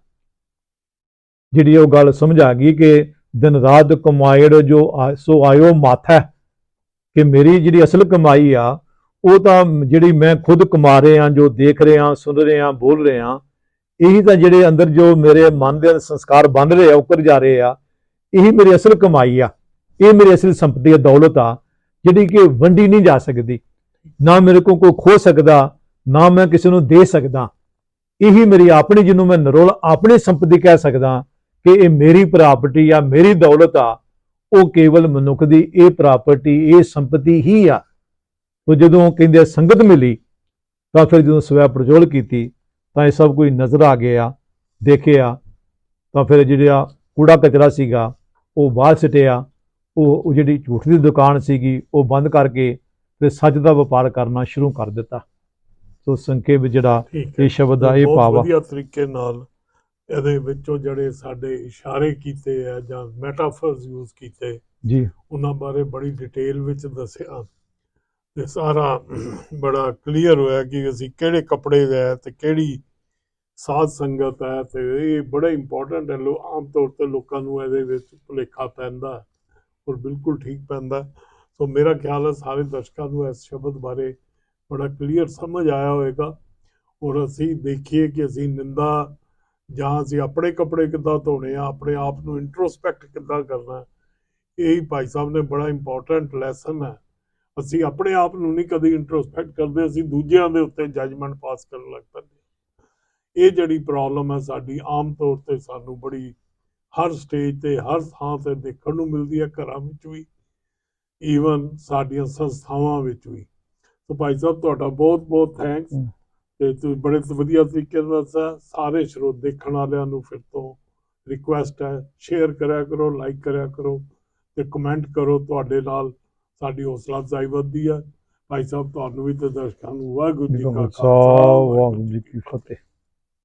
ਜਿਹੜੀ ਉਹ ਗੱਲ ਸਮਝ ਆ ਗਈ ਕਿ ਦਿਨ ਰਾਤ ਕਮਾਇੜ ਜੋ ਸੋ ਆਇਓ ਮਾਥਾ ਕਿ ਮੇਰੀ ਜਿਹੜੀ ਅਸਲ ਕਮਾਈ ਆ ਉਹ ਤਾਂ ਜਿਹੜੀ ਮੈਂ ਖੁਦ ਕਮਾ ਰਿਹਾ ਜੋ ਦੇਖ ਰਿਹਾ ਸੁਣ ਰਿਹਾ ਬੋਲ ਰਿਹਾ ਇਹੀ ਤਾਂ ਜਿਹੜੇ ਅੰਦਰ ਜੋ ਮੇਰੇ ਮਨ ਦੇ ਸੰਸਕਾਰ ਬਣ ਰਹੇ ਆ ਉੱਪਰ ਜਾ ਰਹੇ ਆ, ਇਹੀ ਮੇਰੀ ਅਸਲ ਕਮਾਈ ਆ, ਇਹ ਮੇਰੀ ਅਸਲ ਸੰਪਤੀ ਆ, ਦੌਲਤ ਆ, ਜਿਹੜੀ ਕਿ ਵੰਡੀ ਨਹੀਂ ਜਾ ਸਕਦੀ, ਨਾ ਮੇਰੇ ਕੋਲ ਕੋਈ ਖੋ ਸਕਦਾ, ਨਾ ਮੈਂ ਕਿਸੇ ਨੂੰ ਦੇ ਸਕਦਾ, ਇਹੀ ਮੇਰੀ ਆਪਣੀ ਜਿਹਨੂੰ ਮੈਂ ਨਰੋਲ ਆਪਣੀ ਸੰਪਤੀ ਕਹਿ ਸਕਦਾ ਕਿ ਇਹ ਮੇਰੀ ਪ੍ਰਾਪਰਟੀ ਆ, ਮੇਰੀ ਦੌਲਤ ਆ, ਉਹ ਕੇਵਲ ਮਨੁੱਖ ਦੀ ਇਹ ਪ੍ਰਾਪਰਟੀ, ਇਹ ਸੰਪਤੀ ਹੀ ਆ। ਤੋ ਜਦੋਂ ਕਹਿੰਦੇ ਸੰਗਤ ਮਿਲੀ ਤਾਂ ਫਿਰ ਜਦੋਂ ਸਵੈ ਪ੍ਰਜੋਲ ਕੀਤੀ ਤਾਂ ਇਹ ਸਭ ਕੁਝ ਨਜ਼ਰ ਆ ਗਿਆ ਦੇਖਿਆ ਤਾਂ ਫਿਰ ਜਿਹੜਾ ਕੂੜਾ ਕਚਰਾ ਸੀਗਾ ਉਹ ਬਾਹਰ ਸਿਟਿਆ ਉਹ ਜਿਹੜੀ ਝੂਠ ਦੀ ਦੁਕਾਨ ਸੀਗੀ ਉਹ ਬੰਦ ਕਰਕੇ ਤੇ ਸੱਚ ਦਾ ਵਪਾਰ ਕਰਨਾ ਸ਼ੁਰੂ ਕਰ ਦਿੱਤਾ। ਸੋ ਸੰਖੇਪ ਜਿਹੜਾ ਇਹ ਸ਼ਬਦ ਦਾ ਇਹ ਬਹੁਤ ਭਾਵ ਆ। ਵਧੀਆ ਤਰੀਕੇ ਨਾਲ ਇਹਦੇ ਵਿੱਚੋਂ ਜਿਹੜੇ ਸਾਡੇ ਇਸ਼ਾਰੇ ਕੀਤੇ ਆ ਜਾਂ ਮੈਟਾਫਰਸ ਯੂਜ਼ ਕੀਤੇ ਜੀ। ਉਹਨਾਂ ਬਾਰੇ ਬੜੀ ਡਿਟੇਲ ਵਿੱਚ ਦੱਸਿਆ। ਤੇ ਸਾਰਾ ਬੜਾ ਕਲੀਅਰ ਹੋਇਆ ਕਿ ਅਸੀਂ ਕਿਹੜੇ ਕੱਪੜੇ ਦਾ ਤੇ ਕਿਹੜੀ ਸਾਧ ਸੰਗਤ ਹੈ ਤੇ ਇਹ ਬੜਾ ਇੰਪੋਰਟੈਂਟ ਹੈ ਲੋ ਆਮ ਤੌਰ ਤੇ ਲੋਕਾਂ ਨੂੰ ਇਹਦੇ ਵਿੱਚ ਭੁਲੇਖਾ ਪੈਂਦਾ ਔਰ ਬਿਲਕੁਲ ਠੀਕ ਪੈਂਦਾ ਸੋ ਮੇਰਾ ਖਿਆਲ ਹੈ ਸਾਰੇ ਦਰਸ਼ਕਾਂ ਨੂੰ ਇਸ ਸ਼ਬਦ ਬਾਰੇ ਬੜਾ ਕਲੀਅਰ ਸਮਝ ਆਇਆ ਹੋਵੇਗਾ ਔਰ ਅਸੀਂ ਦੇਖੀਏ ਕਿ ਅਸੀਂ ਨਿੰਦਾ ਜਾਂ ਅਸੀਂ ਆਪਣੇ ਕੱਪੜੇ ਕਿੱਦਾਂ ਧੋਣੇ ਆ ਆਪਣੇ ਆਪ ਨੂੰ ਇੰਟਰੋਸਪੈਕਟ ਕਿੱਦਾਂ ਕਰਨਾ ਹੈ, ਇਹ ਭਾਈ ਸਾਹਿਬ ਨੇ ਬੜਾ ਇੰਪੋਰਟੈਂਟ ਲੈਸਨ ਹੈ। ਅਸੀਂ ਆਪਣੇ ਆਪ ਨੂੰ ਨਹੀਂ ਕਦੀ ਇੰਟਰੋਸਪੈਕਟ ਕਰਦੇ ਅਸੀਂ ਦੂਜਿਆਂ ਦੇ ਉੱਤੇ ਜੱਜਮੈਂਟ ਪਾਸ ਕਰਨ ਲੱਗ ਪੈਂਦੇ। ਇਹ ਜਿਹੜੀ ਪ੍ਰੋਬਲਮ ਹੈ ਸਾਡੀ ਆਮ ਤੌਰ ਤੇ ਸਾਨੂੰ ਬੜੀ ਹਰ ਸਟੇਜ ਤੇ ਹਰ ਥਾਂ ਤੇ ਦੇਖਣ ਨੂੰ ਮਿਲਦੀ ਹੈ ਘਰਾਂ ਵਿੱਚ ਵੀ ਈਵਨ ਸਾਡੀਆਂ ਸੰਸਥਾਵਾਂ ਵਿੱਚ ਵੀ ਸੋ ਭਾਈ ਸਾਹਿਬ ਤੁਹਾਡਾ ਬਹੁਤ ਬਹੁਤ ਥੈਂਕਸ। ਤੇ ਤੁਸੀਂ ਬੜੇ ਵਧੀਆ ਤਰੀਕੇ ਨਾਲ ਦੱਸਿਆ ਸਾਰੇ ਸਰੋਤ ਦੇਖਣ ਵਾਲਿਆਂ ਨੂੰ ਫਿਰ ਤੋਂ ਰਿਕੁਐਸਟ ਹੈ ਸ਼ੇਅਰ ਕਰਿਆ ਕਰੋ ਲਾਈਕ ਕਰਿਆ ਕਰੋ ਤੇ ਕਮੈਂਟ ਕਰੋ ਤੁਹਾਡੇ ਨਾਲ ਸਾਡੀ ਹੌਸਲਾ ਅਫਜ਼ਾਈ ਵੱਧਦੀ ਹੈ ਭਾਈ ਸਾਹਿਬ ਤੁਹਾਨੂੰ ਵੀ ਤੇ ਦਰਸ਼ਕਾਂ ਨੂੰ ਵਾਹਿਗੁਰੂ ਜੀ ਕਾ ਖਾਲਸਾ ਵਾਹਿਗੁਰੂ ਜੀ ਕੀ ਫਤਿਹ।